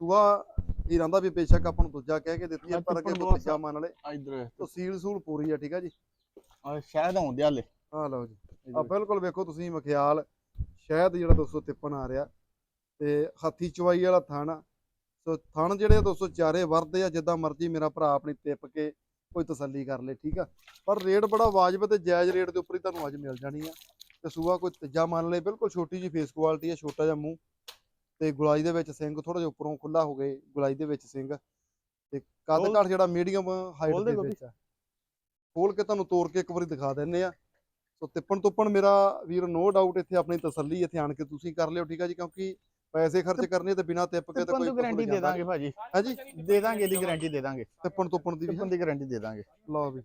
Speaker 1: ਸੂਆ ਹੀਰਾਂ ਦਾ ਵੀ ਬੇਸ਼ੱਕ ਆਪਾਂ ਨੂੰ ਦੂਜਾ ਕਹਿ ਕੇ ਦਿੱਤੀ ਆ ਪਰ ਅੱਗੇ ਤੀਜਾ ਮੰਨ ਲੈ
Speaker 2: ਇਧਰ
Speaker 1: ਤੋ ਸੀਲ ਸੂਲ ਪੂਰੀ ਆ ਠੀਕ ਆ ਜੀ?
Speaker 2: ਆ ਸ਼ਾਇਦ ਆਉਂਦੇ ਹਲੇ।
Speaker 1: ਆ ਲਓ ਜੀ। ਆ ਬਿਲਕੁਲ ਵੇਖੋ ਤੁਸੀਂ ਮਖਿਆਲ ਸ਼ਹਿਦ ਜਿਹੜਾ ਦੋਸਤੋ ਤਿੱਪਣ ਆ ਰਿਹਾ। ਤੇ ਹਾਥੀ ਚਵਾਈ ਵਾਲਾ ਥਣ। ਸੋ ਥਣ ਜਿਹੜੇ ਦੋਸਤੋ ਚਾਰੇ ਵਰਦੇ ਆ ਜਿੱਦਾਂ ਮਰਜ਼ੀ ਮੇਰਾ ਭਰਾ ਆਪਣੀ ਤਿੱਪ ਕੇ ਕੋਈ ਤਸੱਲੀ ਕਰ ਲੇ ਠੀਕ ਆ? ਪਰ ਰੇਟ ਬੜਾ ਵਾਜਬ ਤੇ ਜਾਇਜ਼ ਰੇਟ ਦੇ ਉੱਪਰ ਹੀ ਤੁਹਾਨੂੰ ਅੱਜ ਮਿਲ ਜਾਣੀ ਆ। ਤੇ ਸੂਆ ਕੋਈ ਤੀਜਾ ਮੰਨ ਲਏ ਬਿਲਕੁਲ ਛੋਟੀ ਜੀ ਫੇਸ ਕੁਆਲਿਟੀ ਆ ਛੋਟਾ ਜਿਹਾ ਮੂੰਹ। ਤੇ ਗੁਲਾਈ ਦੇ ਵਿੱਚ ਸਿੰਘ ਥੋੜਾ ਜਿਹਾ ਉੱਪਰੋਂ ਖੁੱਲਾ ਹੋ ਗਏ ਗੁਲਾਈ ਦੇ ਵਿੱਚ ਸਿੰਘ। ਤੇ ਕੱਦ ਘਾਟ ਜਿਹੜਾ ਮੀਡੀਅਮ ਹਾਈਟ
Speaker 2: ਦੇ।
Speaker 1: ਵਿੱਚ ਆ। ਖੋਲ ਕੇ ਤੁਹਾਨੂੰ ਤੋੜ ਕੇ ਇੱਕ ਵਾਰੀ ਦਿਖਾ ਦਿੰਨੇ ਆ। ਸੋ ਤਿੱਪਣ ਤੁੱਪਣ ਮੇਰਾ ਵੀਰ ਨੋ ਡਾਊਟ ਇੱਥੇ ਆਪਣੀ ਤਸੱਲੀ ਇੱਥੇ ਆਣ ਕੇ ਤੁਸੀਂ ਕਰ ਲਿਓ ਠੀਕ ਆ ਜੀ? ਕਿਉਂਕਿ ਪੈਸੇ ਖਰਚ ਕਰਨੇ ਤੇ ਬਿਨਾ ਤਿੱਪ ਕੇ ਤੇ ਕੋਈ
Speaker 2: ਦੀ ਗਾਰੰਟੀ ਦੇ ਦਾਂਗੇ ਭਾਜੀ।
Speaker 1: ਹਾਂਜੀ?
Speaker 2: ਦੇ ਦਾਂਗੇ ਇਹਦੀ ਗਾਰੰਟੀ ਦੇ ਦਾਂਗੇ।
Speaker 1: ਤਿੱਪਣ ਤੁੱਪਣ ਦੀ ਵੀ
Speaker 2: ਟਿੱਪਣ ਦੀ ਗਾਰੰਟੀ ਦੇ ਦਾਂਗੇ।
Speaker 1: ਲਓ ਵੀ।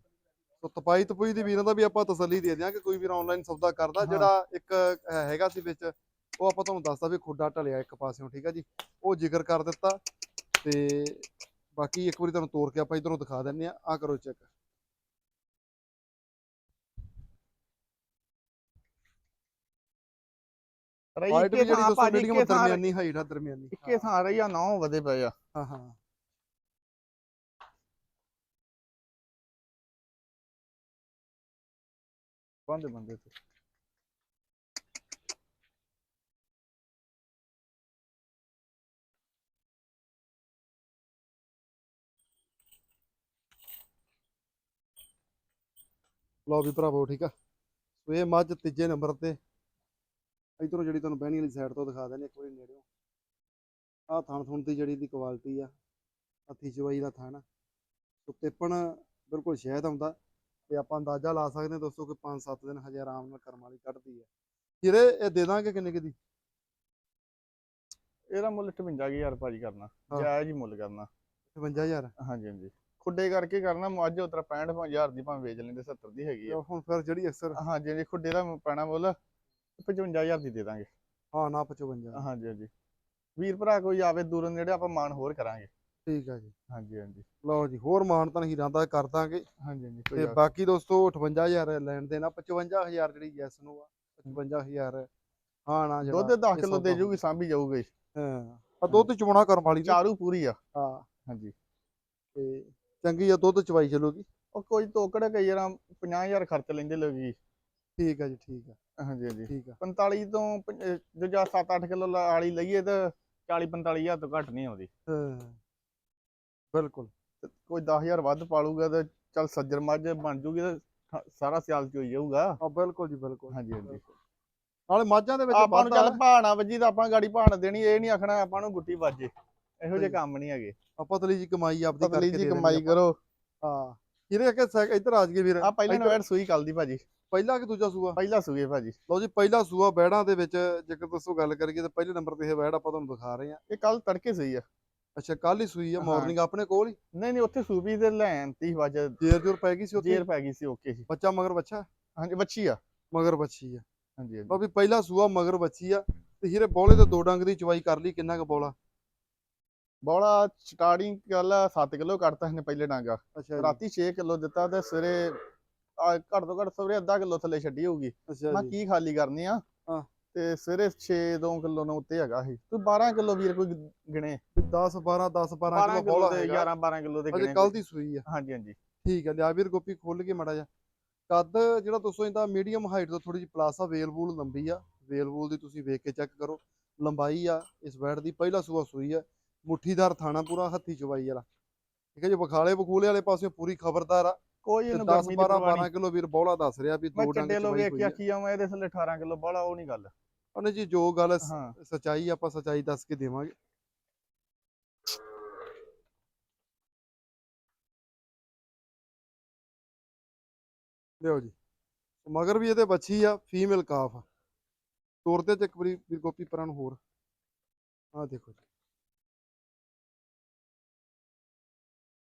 Speaker 1: ਸੋ ਤਪਾਈ ਤਪੂਈ ਦੀ ਵੀਰਾਂ ਦਾ ਵੀ ਆਪਾਂ ਤਸੱਲੀ ਦੇ ਦਿਆਂਗੇ ਕੋਈ ਵੀਰ ਆਨਲਾਈਨ ਸੌਦਾ ਕਰਦਾ। ਜਿਹੜਾ ਇੱਕ ਹੈਗਾ ਸੀ ਵਿੱਚ ਉਹ ਆਪਾਂ ਤੁਹਾਨੂੰ ਦੱਸਦਾ ਵੀ ਖੁੱਡਾ ਢਲਿਆ ਇੱਕ ਪਾਸਿਓਂ ਠੀਕ ਆ ਜੀ? ਉਹ ਜ਼ਿਕਰ ਕਰ ਦਿੱਤਾ ਤੇ ਬਾਕੀ ਇੱਕ ਵਾਰੀ ਤੁਹਾਨੂੰ ਤੋੜ ਕੇ ਆਪਾਂ ਇਧਰੋਂ ਦਿਖਾ ਦਿੰਨੇ ਆ ਆ ਕਰੋ ਚੈੱਕ
Speaker 2: ਰਹੀ
Speaker 1: ਹਾਈਟ ਵੀ ਜਿਹੜੀ
Speaker 2: ਥਾਂ
Speaker 1: ਦੋਸਤੋ
Speaker 2: ਭਾਜੀ
Speaker 1: ਮੀਡੀਅਮ
Speaker 2: ਇੱਕੇ ਥਾਂ
Speaker 1: ਦਰਮਿਆਨੀ ਹਾਈਟ ਆ ਦਰਮਿਆਨੀ।
Speaker 2: ਇੱਕੇ ਥਾਂ ਰਹੀ ਆ ਨੌ ਵਧੇ ਪਏ ਆ।
Speaker 1: ਹਾਂ ਹਾਂ।
Speaker 2: ਬੰਦੇ ਬੰਦੇ ਤੇ।
Speaker 1: ਲਓ ਵੀ ਭਰਾਵੋ ਠੀਕ ਆ। ਸੋ ਇਹ ਮੱਝ ਤੀਜੇ ਨੰਬਰ ਤੇ ਇਧਰੋਂ ਜਿਹੜੀ ਤੁਹਾਨੂੰ ਬਹਿਣੀ ਵਾਲੀ ਸਾਈਡ ਤੋਂ ਦਿਖਾ ਦਿੰਦੇ ਇੱਕ ਵਾਰੀ ਨੇੜਿਓਂ। ਆਹ ਥਣ ਥੁਣ ਦੀ ਜਿਹੜੀ ਦੀ ਕੁਆਲਿਟੀ ਆ ਹੱਥੀ ਚਵਾਈ ਦਾ ਥਣ ਸੋ ਤਿੱਪਣ ਬਿਲਕੁਲ ਸ਼ਹਿਦ ਆਉਂਦਾ ਤੇ ਆਪਾਂ ਅੰਦਾਜ਼ਾ ਲਾ ਸਕਦੇ ਹਾਂ ਦੋਸਤੋ ਕਿ 5-7 ਦਿਨ ਹਜੇ ਆਰਾਮ ਨਾਲ ਕਰਮ ਵਾਲੀ ਕੱਢਦੀ ਹੈ ਹੀਰੇ ਇਹ ਦੇ ਦਾਂਗੇ ਕਿੰਨੇ ਕੁ ਦੀ?
Speaker 2: ਇਹਦਾ ਮੁੱਲ 58000 ਭਾਜੀ ਕਰਨਾ। ਜਾਇਜ਼ ਹੀ ਮੁੱਲ ਕਰਨਾ।
Speaker 1: 55000
Speaker 2: ਹਾਂਜੀ ਹਾਂਜੀ। ਖੁੱਡੇ ਕਰਕੇ ਕਰਨਾ ਮੱਝ ਉਤਰਾ 65000 ਦੀ ਭਾਵੇਂ ਵੇਚ ਲੈਂਦੇ 70 ਦੀ ਹੈਗੀ ਆ।
Speaker 1: ਹੁਣ ਫਿਰ ਜਿਹੜੀ ਅਕਸਰ
Speaker 2: ਹਾਂਜੀ ਹਾਂਜੀ ਖੁੱਡੇ ਦਾ ਪੈਣਾ ਮੁੱਲ 55000 ਦੀ ਦੇ ਦਾਂਗੇ।
Speaker 1: ਹਾਂ ਨਾ 55
Speaker 2: ਹਾਂਜੀ ਹਾਂਜੀ। ਵੀਰ ਭਰਾ ਕੋਈ ਆਵੇ ਦੂਰੋਂ ਨੇੜੇ ਆਪਾਂ ਮਾਨ ਹੋਰ ਕਰਾਂਗੇ।
Speaker 1: ਠੀਕ ਆ ਜੀ।
Speaker 2: ਹਾਂਜੀ ਹਾਂਜੀ।
Speaker 1: ਲਓ ਜੀ ਹੋਰ ਮਾਨ ਤਾਂ ਹੀਰਾਂ ਦਾ ਕਰ ਦਾਂਗੇ।
Speaker 2: ਹਾਂਜੀ ਹਾਂਜੀ ਕੋਈ
Speaker 1: ਤੇ
Speaker 2: ਗੱਲ-
Speaker 1: ਬਾਕੀ ਦੋਸਤੋ 58000 ਲੈਣ ਦੇਣਾ 55000 ਜਿਹੜੀ ਯੈਸ ਨੂੰ ਆ 55000 ਹਾਂ ਨਾ ਜਿਹੜਾ
Speaker 2: ਦੁੱਧ 10
Speaker 1: ਇਹ
Speaker 2: ਕਿਲੋ
Speaker 1: ਸੌਦਾ
Speaker 2: ਦੇ ਜੂਗੀ ਸਾਂਭੀ ਜਾਊਗੀ
Speaker 1: ਹਾਂ ਆ ਦੁੱਧ ਚਵਾਉਣਾ ਕਰਮ ਵਾਲੀ ਨੇ।
Speaker 2: ਚਾਰੂ ਪੂਰੀ ਆ।
Speaker 1: ਹਾਂ।
Speaker 2: ਹਾਂਜੀ।
Speaker 1: ਤੇ ਚੰਗੀ ਆ ਦੁੱਧ ਚਵਾਈ ਚੱਲੂਗੀ।
Speaker 2: ਉਹ ਕੋਈ ਤੋਕੜ ਕਈ ਵਾਰ 50000 ਖਰਚ ਲੈਂਦੇ ਲੋਕੀ
Speaker 1: ਠੀਕ ਆ ਜੀ ਠੀਕ ਆ।
Speaker 2: ਹਾਂਜੀ ਹਾਂਜੀ।
Speaker 1: ਠੀਕ ਆ।
Speaker 2: 45 ਤੋਂ ਦੂਜਾ 7-8 ਕਿਲੋ ਵਾਲੀ ਲਈਏ ਤਾਂ 40-45000 ਤੋਂ ਘੱਟ ਨਹੀਂ ਆਉਂਦੀ।
Speaker 1: ਹਾਂ ਬਿਲਕੁਲ।
Speaker 2: ਕੋਈ 10000 ਵੱਧ ਪਾਲੂਗਾ ਤਾਂ ਚੱਲ ਸੱਜਰ ਮੱਝ ਬਣ ਜੂਗੀ ਤਾਂ ਸਾਰਾ ਸਿਆਲ ਚ ਹੋਈ ਜਾਊਗਾ।
Speaker 1: ਆ ਬਿਲਕੁਲ ਜੀ ਬਿਲਕੁਲ।
Speaker 2: ਹਾਂਜੀ ਹਾਂਜੀ।
Speaker 1: ਨਾਲੇ ਮਾਝਾਂ ਦੇ ਵਿੱਚ
Speaker 2: ਆਪਾਂ ਨੂੰ ਚੱਲ ਭਾਣਾ ਵੱਜੀ ਤਾਂ ਆਪਾਂ ਗਾੜੀ ਭਾਣ ਦੇਣੀ ਇਹ ਨਹੀਂ ਆਖਣਾ ਆਪਾਂ ਨੂੰ ਗੁੱਟੀ ਵੱਜੇ ਇਹੋ ਜਿਹੇ। ਕੰਮ ਨਹੀਂ ਹੈਗੇ।
Speaker 1: ਆ ਪਤਲੀ ਜੀ ਕਮਾਈ ਆਪਦੀ ਕਰਕੇ
Speaker 2: ਜੀ
Speaker 1: ਦੇ ਦੇਣੀ
Speaker 2: ਕਮਾਈ
Speaker 1: ਆਪਾਂ।
Speaker 2: ਕਰੋ।
Speaker 1: ਹਾਂ। ਇਹਦੇ ਸੈ- ਇੱਧਰ ਆ ਜਗੇ ਵੀਰ।
Speaker 2: ਆ ਪਹਿਲਾਂ ਨਵੈੜ ਸੂਈ ਕੱਲ ਦੀ ਭਾਜੀ।
Speaker 1: ਪਹਿਲਾ ਕਿ ਦੂਜਾ ਸੂਆ?
Speaker 2: ਪਹਿਲਾ ਸੂਏ ਭਾਜੀ।
Speaker 1: ਲਓ ਜੀ ਪਹਿਲਾ ਸੂਆ ਬੈੜਾਂ ਦੇ ਵਿੱਚ ਜੇਕਰ ਦੱਸੋ ਗੱਲ ਕਰੀਏ ਤਾਂ ਪਹਿਲੇ ਨੰਬਰ ਤੇ ਇਹ ਬੈੜ ਆਪਾਂ ਤੁਹਾਨੂੰ ਦਿਖਾ ਰਹੇ ਹਾਂ।
Speaker 2: ਇਹ ਕੱਲ ਤੜਕੇ ਸੂਈ ਆ।
Speaker 1: ਅੱਛਾ ਕੱਲ ਹੀ ਸੂਈ ਆ। ਮਾਰਨਿੰਗ ਆਪਣੇ ਕੋਲ ਹੀ?
Speaker 2: ਨਹੀਂ ਨਹੀਂ ਉੱਥੇ ਸੂਬੀ ਦੇ ਲੈਣ ਤੀ ਵਜ।
Speaker 1: ਜੇਰ ਜੋਰ ਪੈ ਗਈ ਸੀ ਉੱਥੇ?
Speaker 2: ਜੇਰ ਪੈ ਗਈ ਸੀ ਓਕੇ ਸੀ
Speaker 1: ਬੱਚਾ ਮਗਰ ਬੱਚਾ?
Speaker 2: ਹਾਂਜੀ ਬੱਚੀ ਆ।
Speaker 1: ਮਗਰ ਬੱਚੀ ਆ।
Speaker 2: ਹਾਂਜੀ
Speaker 1: ਵੀ ਪਹਿਲਾ ਸੂਆ ਮਗਰ ਬੱਚੀ ਆ। ਤੇ ਹੀਰੇ ਬੋਲੇ ਤੇ ਦੋ ਡੰਗ ਦੀ ਚਵਾਈ ਕਰ ਲਈ ਕਿੰਨਾ ਕੁ ਬੋਲਾ?
Speaker 2: ਬੋਲਾ ਸਟਾਰਟਿੰਗ ਕੱਲ 7 ਕਿਲੋ ਕੱਢਤਾ ਇਹਨੇ ਪਹਿਲੇ ਡਾਂਗਾ।
Speaker 1: ਅੱਛਾ
Speaker 2: ਰਾਤੀ 6 ਕਿਲੋ ਦਿੱਤਾ ਤੇ ਸਵੇਰੇ ਘੱਟ ਤੋਂ ਘੱਟ ਸਵੇਰੇ ਅੱਧਾ ਕਿਲੋ ਥੱਲੇ ਛੱਡੀ ਹੋਊਗੀ। ਮੈਂ ਕੀ ਖਾਲੀ ਕਰਨੀ ਆ। ਤੇ ਸਵੇਰੇ 6 2 ਕਿਲੋ ਨੂੰ ਉੱਤੇ ਹੈਗਾ ਸੀ ਤੂੰ 12 ਕਿਲੋ ਵੀਰ ਕੋਈ ਗਿਣੇ।
Speaker 1: 10 12 10 12
Speaker 2: 12
Speaker 1: ਕਿਲੋ ਬੋਲਾ
Speaker 2: ਤੇ
Speaker 1: ਹੈਗਾ।
Speaker 2: 11 12 ਕਿਲੋ ਦੇ
Speaker 1: ਅਜੇ
Speaker 2: ਗਿਣੇ
Speaker 1: ਕੱਲ ਦੀ ਸੂਈ ਆ।
Speaker 2: ਹਾਂਜੀ ਹਾਂਜੀ।
Speaker 1: ਠੀਕ ਹੈ ਲਿਆ ਵੀਰ ਗੋਪੀ ਖੋਲ ਕੇ ਮੜਾ ਜਾ ਕੱਦ ਜਿਹੜਾ ਦੋਸਤੋ ਇਹਦਾ ਮੀਡੀਅਮ ਹਾਈਟ ਤੋਂ ਥੋੜੀ ਜਿਹੀ ਪਲਾਸ ਆ ਵੇਲ ਵੂਲ ਲੰਬੀ ਆ। ਵੇਲ ਵੂਲ ਦੀ ਤੁਸੀਂ ਵੇਖ ਕੇ ਚੈੱਕ ਕਰੋ। ਲੰਬਾਈ ਆ ਇਸ ਬੈਡ ਦੀ ਪਹਿਲਾ ਸੂਆ ਸੂਈ ਆ। ਮੁੱਠੀਦਾਰ ਥਾਣਾ ਪੂਰਾ ਹੱਥੀ ਚਵਾਈ ਵਾਲਾ। ਠੀਕ ਹੈ ਜੀ ਬਖਾਲੇ ਬਖੂਲੇ ਵਾਲੇ ਪਾਸੇ ਪੂਰੀ ਖਬਰਦਾਰ ਆ।
Speaker 2: ਕੋਈ
Speaker 1: ਤੇ
Speaker 2: ਇਹਨੂੰ
Speaker 1: 10
Speaker 2: ਗਰਮੀ ਦੀ
Speaker 1: 12
Speaker 2: ਪਰਵਾਹ
Speaker 1: 12
Speaker 2: ਨਹੀਂ।
Speaker 1: ਕਿਲੋ ਵੀਰ ਬੌਲਾ ਦੱਸ ਰਿਹਾ ਵੀ ਦੋ ਡੰਗ ਚਵਾਈ ਹੋਈ
Speaker 2: ਕੇ
Speaker 1: ਆ
Speaker 2: ਆਖੀ ਆਵਾਂ ਇਹਦੇ ਥੱਲੇ 18 ਕਿਲੋ ਬਾਲਾ ਉਹ ਨਹੀਂ ਗੱਲ।
Speaker 1: ਉਹਨੇ ਜੀ ਜੋ ਗੱਲ
Speaker 2: ਹਾਂ।
Speaker 1: ਸਚਾਈ ਆਪਾਂ ਸਚਾਈ ਦੱਸ ਕੇ ਦੇਵਾਂਗੇ। ਲਿਓ ਜੀ। ਮਗਰ ਵੀ ਇਹਦੇ ਬੱਚੀ ਆ ਫੀਮੇਲ ਕਾਫ। ਤੋਰ ਤੇ ਚ ਇੱਕ ਵਾਰੀ ਵੀਰ ਗੋਪੀ ਪਰਾਂ ਨੂੰ ਹੋਰ। ਆਹ ਦੇਖੋ ਜੀ।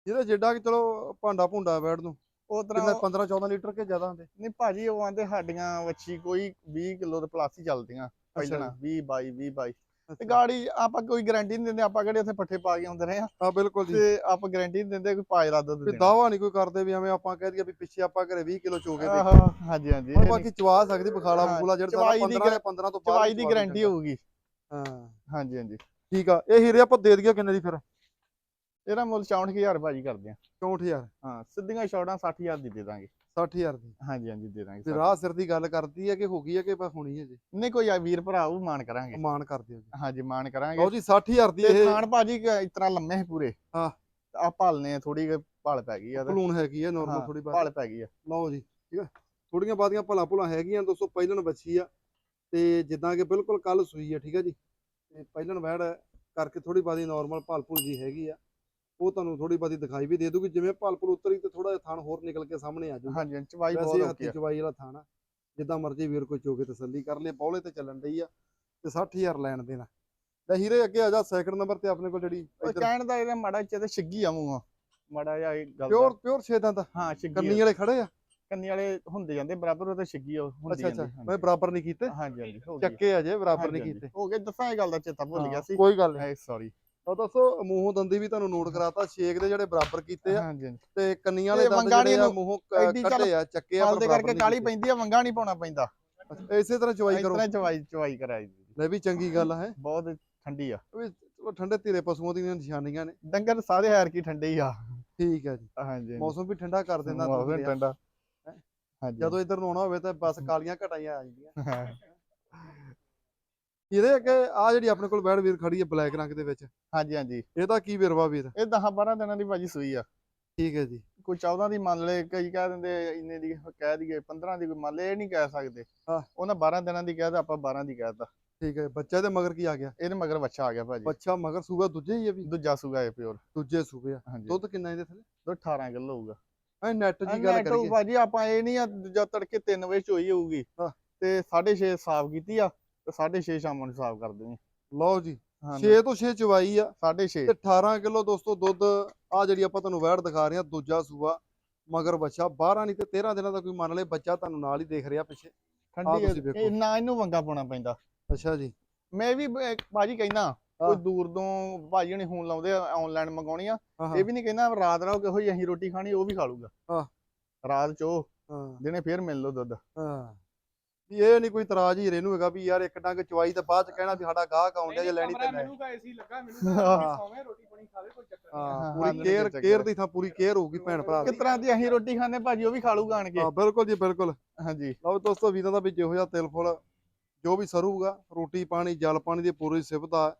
Speaker 1: ਜਿਹਦਾ ਜਿੱਡਾ ਕਿ ਚਲੋ ਭਾਂਡਾ ਭੁੰਡਾ ਬੈਠ ਨੂੰ
Speaker 2: ਉਹ ਤਰ੍ਹਾਂ
Speaker 1: 15 14 ਲੀਟਰ ਕੇ ਜ਼ਿਆਦਾ ਹੁੰਦੇ।
Speaker 2: ਨਹੀਂ ਭਾਜੀ ਉਹ ਆਂਦੇ ਸਾਡੀਆਂ ਵੱਛੀ ਕੋਈ 20 ਕਿਲੋ ਦੇ ਪਲਾਸ ਹੀ ਚੱਲਦੀਆਂ ਪਹਿਲਾਂ 20 22 20 22 ਤੇ। ਗਾੜੀ ਆਪਾਂ ਕੋਈ ਗਾਰੰਟੀ ਨਹੀਂ ਦਿੰਦੇ ਆਪਾਂ ਕਿਹੜੇ ਉੱਥੇ ਪੱਠੇ ਪਾ ਕੇ ਆਉਂਦੇ ਰਹੇ ਆ।
Speaker 1: ਹਾਂ ਬਿਲਕੁਲ ਜੀ।
Speaker 2: ਤੇ ਆਪਾਂ ਗਾਰੰਟੀ ਨਹੀਂ ਦਿੰਦੇ ਕੋਈ ਪਾਇਰਾ ਦੁੱਧ
Speaker 1: ਵੀ
Speaker 2: ਦੇਣਾ
Speaker 1: ਦਾਵਾ ਨਹੀਂ ਕੋਈ ਕਰਦੇ ਵੀ ਐਵੇਂ ਆਪਾਂ ਕਹਿ ਦਈਏ ਵੀ ਪਿੱਛੇ ਆਪਾਂ ਘਰੇ 20 ਕਿਲੋ ਚੋਗੇ ਦੇ
Speaker 2: ਆਹੋ ਹਾਂਜੀ ਹਾਂਜੀ।
Speaker 1: ਹੁਣ ਬਾਕੀ ਚਵਾ ਸਕਦੀ ਬਖਾਲਾ ਬਖੂਲਾ ਜਿਹੜਾ
Speaker 2: ਚਵਾਈ
Speaker 1: ਸਾਰਾ
Speaker 2: ਦੀ
Speaker 1: 15 ਜਾਂ 15 ਤੋਂ ਬਾਅਦ
Speaker 2: ਚਵਾਈ ਦੀ ਗਾਰੰਟੀ। ਹੋਊਗੀ।
Speaker 1: ਹਾਂ।
Speaker 2: ਹਾਂਜੀ ਹਾਂਜੀ।
Speaker 1: ਠੀਕ ਆ ਇਹ ਹੀਰੇ ਆਪਾਂ ਦੇ ਦਈਏ ਕਿੰਨੇ ਦੀ ਫਿਰ?
Speaker 2: ਇਹਦਾ ਮੁੱਲ 64000 ਭਾਜੀ ਕਰਦੇ ਆ।
Speaker 1: 64000
Speaker 2: ਹਾਂ ਸਿੱਧੀਆਂ ਸ਼ਾਰਟਾਂ 60000 ਦੀ ਦੇ ਦਾਂਗੇ।
Speaker 1: 60000 ਦੀ।
Speaker 2: ਹਾਂਜੀ ਹਾਂਜੀ ਦੇ ਦਾਂਗੇ
Speaker 1: ਤੇ। ਰਾਹ ਸਿਰ ਦੀ ਗੱਲ ਕਰਦੀ ਹੈ ਕਿ ਹੋ ਗਈ ਹੈ ਕਿ ਬਸ ਹੋਣੀ ਹੈ ਜੀ?
Speaker 2: ਨਹੀਂ ਕੋਈ ਆ ਵੀਰ ਭਰਾ ਉਹ ਮਾਨ ਕਰਾਂਗੇ।
Speaker 1: ਮਾਨ ਕਰ ਦਿਓ ਜੀ।
Speaker 2: ਹਾਂਜੀ ਮਾਨ ਕਰਾਂਗੇ।
Speaker 1: ਲਓ ਜੀ 60000 ਦੀ ਇਹ
Speaker 2: ਖਾਣ ਭਾਜੀ ਇਸ ਤਰ੍ਹਾਂ ਲੰਮੇ ਹੈ ਪੂਰੇ।
Speaker 1: ਹਾਂ।
Speaker 2: ਆ ਭਾਲਨੇ ਥੋੜੀ ਭਾਲ ਪੈ ਗਈ ਆ
Speaker 1: ਭਲੂਣ ਹੈਗੀ ਹੈ ਨਾਰਮਲ ਥੋੜੀ
Speaker 2: ਭਾਲ ਪੈ ਗਈ ਆ।
Speaker 1: ਲਓ ਜੀ ਠੀਕ ਹੈ ਥੋੜੀਆਂ ਬਾਦੀਆਂ ਭਲਾ ਭੁਲਾ ਹੈਗੀਆਂ ਦੋਸਤੋ ਪਹਿਲਣ ਬੱਚੀ ਆ। ਤੇ ਜਿੱਦਾਂ ਕਿ ਬਿਲਕੁਲ ਕੱਲ ਸੂਈ ਆ ਠੀਕ ਹੈ ਜੀ। ਤੇ ਪਹਿਲਣ ਵੈੜ ਕਰਕੇ ਥੋੜੀ ਬਾਦੀ ਨਾਰਮਲ ਭਲਪੁਲ ਜੀ ਹੈਗੀ ਆ। ਉਹ ਤੁਹਾਨੂੰ ਥੋੜੀ ਬਾਦੀ ਦਿਖਾਈ ਵੀ ਦੇ ਦੂਗੀ ਜਿਵੇਂ ਭਲਪੁਲ ਉਤਰੀ ਤੇ ਥੋੜਾ ਜਿਹਾ ਥਣ ਹੋਰ ਨਿਕਲ ਕੇ ਸਾਹਮਣੇ ਆ ਜਾਊਗਾ।
Speaker 2: ਹਾਂਜੀ ਚਵਾਈ ਬਹੁਤ
Speaker 1: ਹੱਥੀ
Speaker 2: ਆ।
Speaker 1: ਚਵਾਈ ਵਾਲਾ ਥਾਣਾ ਜਿੱਦਾਂ ਮਰਜ਼ੀ ਵੀਰ ਕੋਈ ਚੋਕੇ ਤਸੱਲੀ ਕਰ ਲੇ ਬੌਲੇ ਤੇ ਚੱਲਣ ਡਈ ਆ ਤੇ 60000 ਲੈਣ ਦੇਣਾ ਲੈ ਹੀਰੇ ਅੱਗੇ ਆ ਜਾ ਸੈਕਿੰਡ ਨੰਬਰ ਤੇ ਆਪਣੇ ਕੋਲ ਜਿਹੜੀ
Speaker 2: ਉਹ ਕਹਿਣ ਦਾ ਇਹਦਾ ਮਾੜਾ ਜਿਹਾ ਤੇ ਛਿੱਗੀ ਆ ਮੂੰਹ ਮਾੜਾ ਜਿਹਾ ਇਹ ਗੱਲ।
Speaker 1: ਪਿਓਰ ਪਿਓਰ ਛੇਦਾਂ ਦਾ
Speaker 2: ਹਾਂ ਛਿੱਗੀ
Speaker 1: ਕੰਨੀ
Speaker 2: ਆ।
Speaker 1: ਵਾਲੇ ਖੜੇ ਆ?
Speaker 2: ਕੰਨੀ ਵਾਲੇ ਹੁੰਦੇ ਜਾਂਦੇ ਬਰਾਬਰ ਉਹ ਤੇ ਛਿੱਗੀ ਆ, ਹੁੰਦੀ
Speaker 1: ਅੱਛਾ ਅੱਛਾ।
Speaker 2: ਜਾਂਦੀ
Speaker 1: ਮੈਂ ਬਰਾਬਰ ਨਹੀਂ ਕੀਤੇ?
Speaker 2: ਹਾਂਜੀ ਹਾਂਜੀ ਹੋ ਗਈ।
Speaker 1: ਚੱਕੇ ਅਜੇ ਬਰਾਬਰ
Speaker 2: ਹਾਂਜੀ,
Speaker 1: ਨਹੀਂ। ਕੀਤੇ।
Speaker 2: ਹੋ ਗਏ ਦੱਸਾਂ ਇਹ ਗੱਲ ਦਾ ਚੇਤਾ ਭੁੱਲ ਗਿਆ
Speaker 1: ਹਾਂ,
Speaker 2: ਸੀ।
Speaker 1: ਕੋਈ ਗੱਲ ਨਹੀਂ।
Speaker 2: ਸੌਰੀ
Speaker 1: ਤਾਂ ਦੱਸੋ ਮੂੰਹੋਂ ਦੰਦੀ ਵੀ ਤੁਹਾਨੂੰ ਨੋਟ ਕਰਾਤਾ ਛੇਕ ਦੇ ਜਿਹੜੇ ਬਰਾਬਰ ਕੀਤੇ ਆ
Speaker 2: ਹਾਂਜੀ
Speaker 1: ਤੇ ਕੰਨੀਆਂ ਵਾਲੇ ਦੰਦ ਜਿਹੜੇ ਆ ਮੂੰਹੋਂ ਕ-
Speaker 2: ਐਡੀ ਚੱਲ
Speaker 1: ਕੱਢੇ ਆ ਚੱਕੇ ਆ ਬਰਾਬਰ
Speaker 2: ਕਰਕੇ ਕਾਲੀ। ਪੈਂਦੀ ਆ ਵੰਗਾ ਨਹੀਂ ਪਾਉਣਾ ਪੈਂਦਾ।
Speaker 1: ਇਸੇ ਤਰ੍ਹਾਂ ਚਵਾਈ
Speaker 2: ਇਸ
Speaker 1: ਕਰੋ।
Speaker 2: ਤਰ੍ਹਾਂ ਚਵਾਈ ਚਵਾਈ ਕਰਾਈ।
Speaker 1: ਲੈ ਵੀ ਚੰਗੀ ਗੱਲ ਹੈ।
Speaker 2: ਬਹੁਤ ਠੰਡੀ ਆ।
Speaker 1: ਉਹ ਠੰਡੇ ਧੀਰੇ ਪਸ਼ੂਆਂ ਦੀਆਂ ਨਿਸ਼ਾਨੀਆਂ ਨੇ।
Speaker 2: ਡੰਗਰ ਸਾਰੇ ਹੈਰ ਕੀ ਠੰਡੇ ਹੀ ਆ।
Speaker 1: ਠੀਕ ਹੈ ਜੀ।
Speaker 2: ਹਾਂਜੀ।
Speaker 1: ਮੌਸਮ ਵੀ ਠੰਡਾ ਕਰ ਦਿੰਦਾ
Speaker 2: ਮੌਸਮ। ਠੰਡਾ।
Speaker 1: ਹੈਂ?
Speaker 2: ਹਾਂਜੀ।
Speaker 1: ਜਦੋਂ ਇੱਧਰ ਨੂੰ ਆਉਣਾ ਹੋਵੇ ਤਾਂ ਬਸ ਕਾਲੀਆਂ ਘਟਾਈਆਂ ਆ ਜਾਂਦੀਆਂ। ਇਹਦੇ ਅੱਗੇ ਆ ਜਿਹੜੀ ਆਪਣੇ ਕੋਲ ਬੈੜ ਵੀਰ ਖੜੀ ਹੈ ਬਲੈਕ ਰੰਗ ਦੇ ਵਿੱਚ।
Speaker 2: ਹਾਂਜੀ ਹਾਂਜੀ।
Speaker 1: ਇਹਦਾ ਕੀ ਵਿਰਵਾ ਵੀਰ?
Speaker 2: ਇਹ 10 12 ਦਿਨਾਂ ਦੀ ਭਾਜੀ ਸੂਈ ਆ।
Speaker 1: ਠੀਕ ਹੈ ਜੀ।
Speaker 2: ਕੋਈ 14 ਦੀ ਮੰਨ ਲਏ ਕਈ ਕਹਿ ਦਿੰਦੇ ਇੰਨੇ ਦੀ ਕਹਿ ਦਈਏ 15 ਦੀ ਕੋਈ ਮੰਨ ਲਏ ਇਹ ਨਹੀਂ ਕਹਿ ਸਕਦੇ।
Speaker 1: ਹਾਂ।
Speaker 2: ਉਹਨਾਂ 12 ਦਿਨਾਂ ਦੀ ਕਹਿਦਾ ਆਪਾਂ 12 ਦੀ ਕਹਿਤਾ
Speaker 1: ਠੀਕ ਹੈ ਬੱਚਾ ਦੇ ਮਗਰ ਕੀ ਆ ਗਿਆ?
Speaker 2: ਇਹਦੇ ਮਗਰ ਬੱਚਾ ਆ ਗਿਆ ਭਾਜੀ।
Speaker 1: ਬੱਚਾ ਮਗਰ ਸੂਗਾ ਦੂਜੇ ਹੀ ਹੈ ਵੀ?
Speaker 2: ਦੂਜਾ ਸੂਗਾ ਇਹ ਪਿਓਰ
Speaker 1: ਦੂਜੇ ਸੂਬੇ ਆ।
Speaker 2: ਹਾਂਜੀ।
Speaker 1: ਦੁੱਧ ਕਿੰਨਾ ਇਹਦੇ ਥੱਲੇ?
Speaker 2: ਦੁੱਧ 18 ਕਿਲੋ ਹੋਊਗਾ।
Speaker 1: ਐ ਨੈਟ ਦੀ ਗੱਲ ਕਰੀਏ।
Speaker 2: ਭਾਜੀ ਆਪਾਂ ਇਹ ਨਹੀਂ ਆ ਦੂਜਾ ਤੜਕੇ 3 ਵਜੇ ਚੋਈ ਹੋਊਗੀ
Speaker 1: ਹਾਂ।
Speaker 2: ਤੇ 6:30 ਸਾਫ਼ ਕੀਤੀ ਆ ਤੇ 6:30 ਸ਼ਾਮ ਨੂੰ ਸਾਫ਼ ਕਰ ਦੇਣੀ
Speaker 1: ਲਓ ਜੀ
Speaker 2: ਹਾਂਜੀ
Speaker 1: 6 ਤੋਂ 6 ਚਵਾਈ ਆ
Speaker 2: 6:30
Speaker 1: ਤੇ 18 ਕਿਲੋ ਦੋਸਤੋ ਦੁੱਧ ਆ ਜਿਹੜੀ ਆਪਾਂ ਤੁਹਾਨੂੰ ਵੈੜ ਦਿਖਾ ਰਹੇ ਆ ਦੂਜਾ ਸੂਆ ਮਗਰ ਬੱਚਾ 12 ਨਹੀਂ ਤੇ 13 ਦਿਨਾਂ ਦਾ ਕੋਈ ਮੰਨ ਲਏ ਬੱਚਾ ਤੁਹਾਨੂੰ ਨਾਲ ਹੀ ਦੇਖ ਰਿਹਾ ਪਿੱਛੇ।
Speaker 2: ਠੰਡੀ ਨਾ ਇਹਨੂੰ ਵੰਗਾ ਪਾਉਣਾ ਪੈਂਦਾ।
Speaker 1: ਅੱਛਾ ਜੀ।
Speaker 2: ਮੈਂ ਵੀ ਬ- ਭਾਜੀ ਕਹਿਣਾ ਕੋਈ। ਦੂਰ ਤੋਂ ਭਾਜੀ ਹੁਣੀ ਫੋਨ ਲਾਉਂਦੇ ਆ ਆਨਲਾਈਨ ਮੰਗਾਉਣੀ ਆ। ਇਹ ਵੀ ਨਹੀਂ ਕਹਿੰਦਾ ਰਾਤ ਰਹੋ ਕਿਹੋ ਜਿਹੀ ਅਸੀਂ ਰੋਟੀ ਖਾਣੀ ਉਹ ਵੀ ਖਾ ਲੂਗਾ
Speaker 1: ਹਾਂ।
Speaker 2: ਰਾਤ ਚੋ
Speaker 1: ਹਾਂ।
Speaker 2: ਦਿਨੇ ਫੇਰ ਮਿਲ ਲਓ ਦੁੱਧ।
Speaker 1: ਹਾਂ। ਵੀ ਇਹ ਨਹੀਂ ਕੋਈ ਇਤਰਾਜ਼ ਹੀ ਇਹਨੂੰ ਹੈਗਾ ਵੀ ਯਾਰ ਇੱਕ ਡੰਗ ਚਵਾਈ ਤੇ ਬਾਅਦ ਚ ਕਹਿਣਾ ਵੀ ਸਾਡਾ ਗਾਹਕ ਆਉਂਦਾ ਜੇ ਲੈਣੀ ਤੇ ਲੈ
Speaker 3: ਮੈਨੂੰ ਕਾ ਏਸੀ ਲੱਗਾ ਮੈਨੂੰ
Speaker 1: ਹਾਂ।
Speaker 3: ਕਾ ਸੌਵੇਂ ਰੋਟੀ ਪਾਣੀ ਖਾਵੇ ਕੋਈ ਚੱਕਰ ਨਹੀਂ
Speaker 1: ਹਾਂ ਪੂਰੀ ਕੇਅਰ। ਕੇਅਰ ਦੀ ਥਾਂ ਪੂਰੀ ਕੇਅਰ ਹੋਊਗੀ ਭੈਣ ਭਰਾ
Speaker 2: ਕਿਸ
Speaker 1: ਦੀ।
Speaker 2: ਤਰ੍ਹਾਂ ਦੀ ਅਸੀਂ ਰੋਟੀ ਖਾਣੇ ਭਾਜੀ ਉਹ ਵੀ ਖਾ ਲੂਗਾ ਆਣ ਕੇ।
Speaker 1: ਹਾਂ ਬਿਲਕੁਲ ਜੀ ਬਿਲਕੁਲ।
Speaker 2: ਹਾਂਜੀ।
Speaker 1: ਲਓ ਦੋਸਤੋ ਵੀਰਾਂ ਦਾ ਵੀ ਜਿਹੋ ਜਿਹਾ ਤਿਲ ਫੁੱਲ ਜੋ ਵੀ ਸਰੂਗਾ ਰੋਟੀ ਪਾਣੀ ਜਲ ਪਾਣੀ ਦੀ ਪੂਰੀ ਸਿਫਤ ਆ।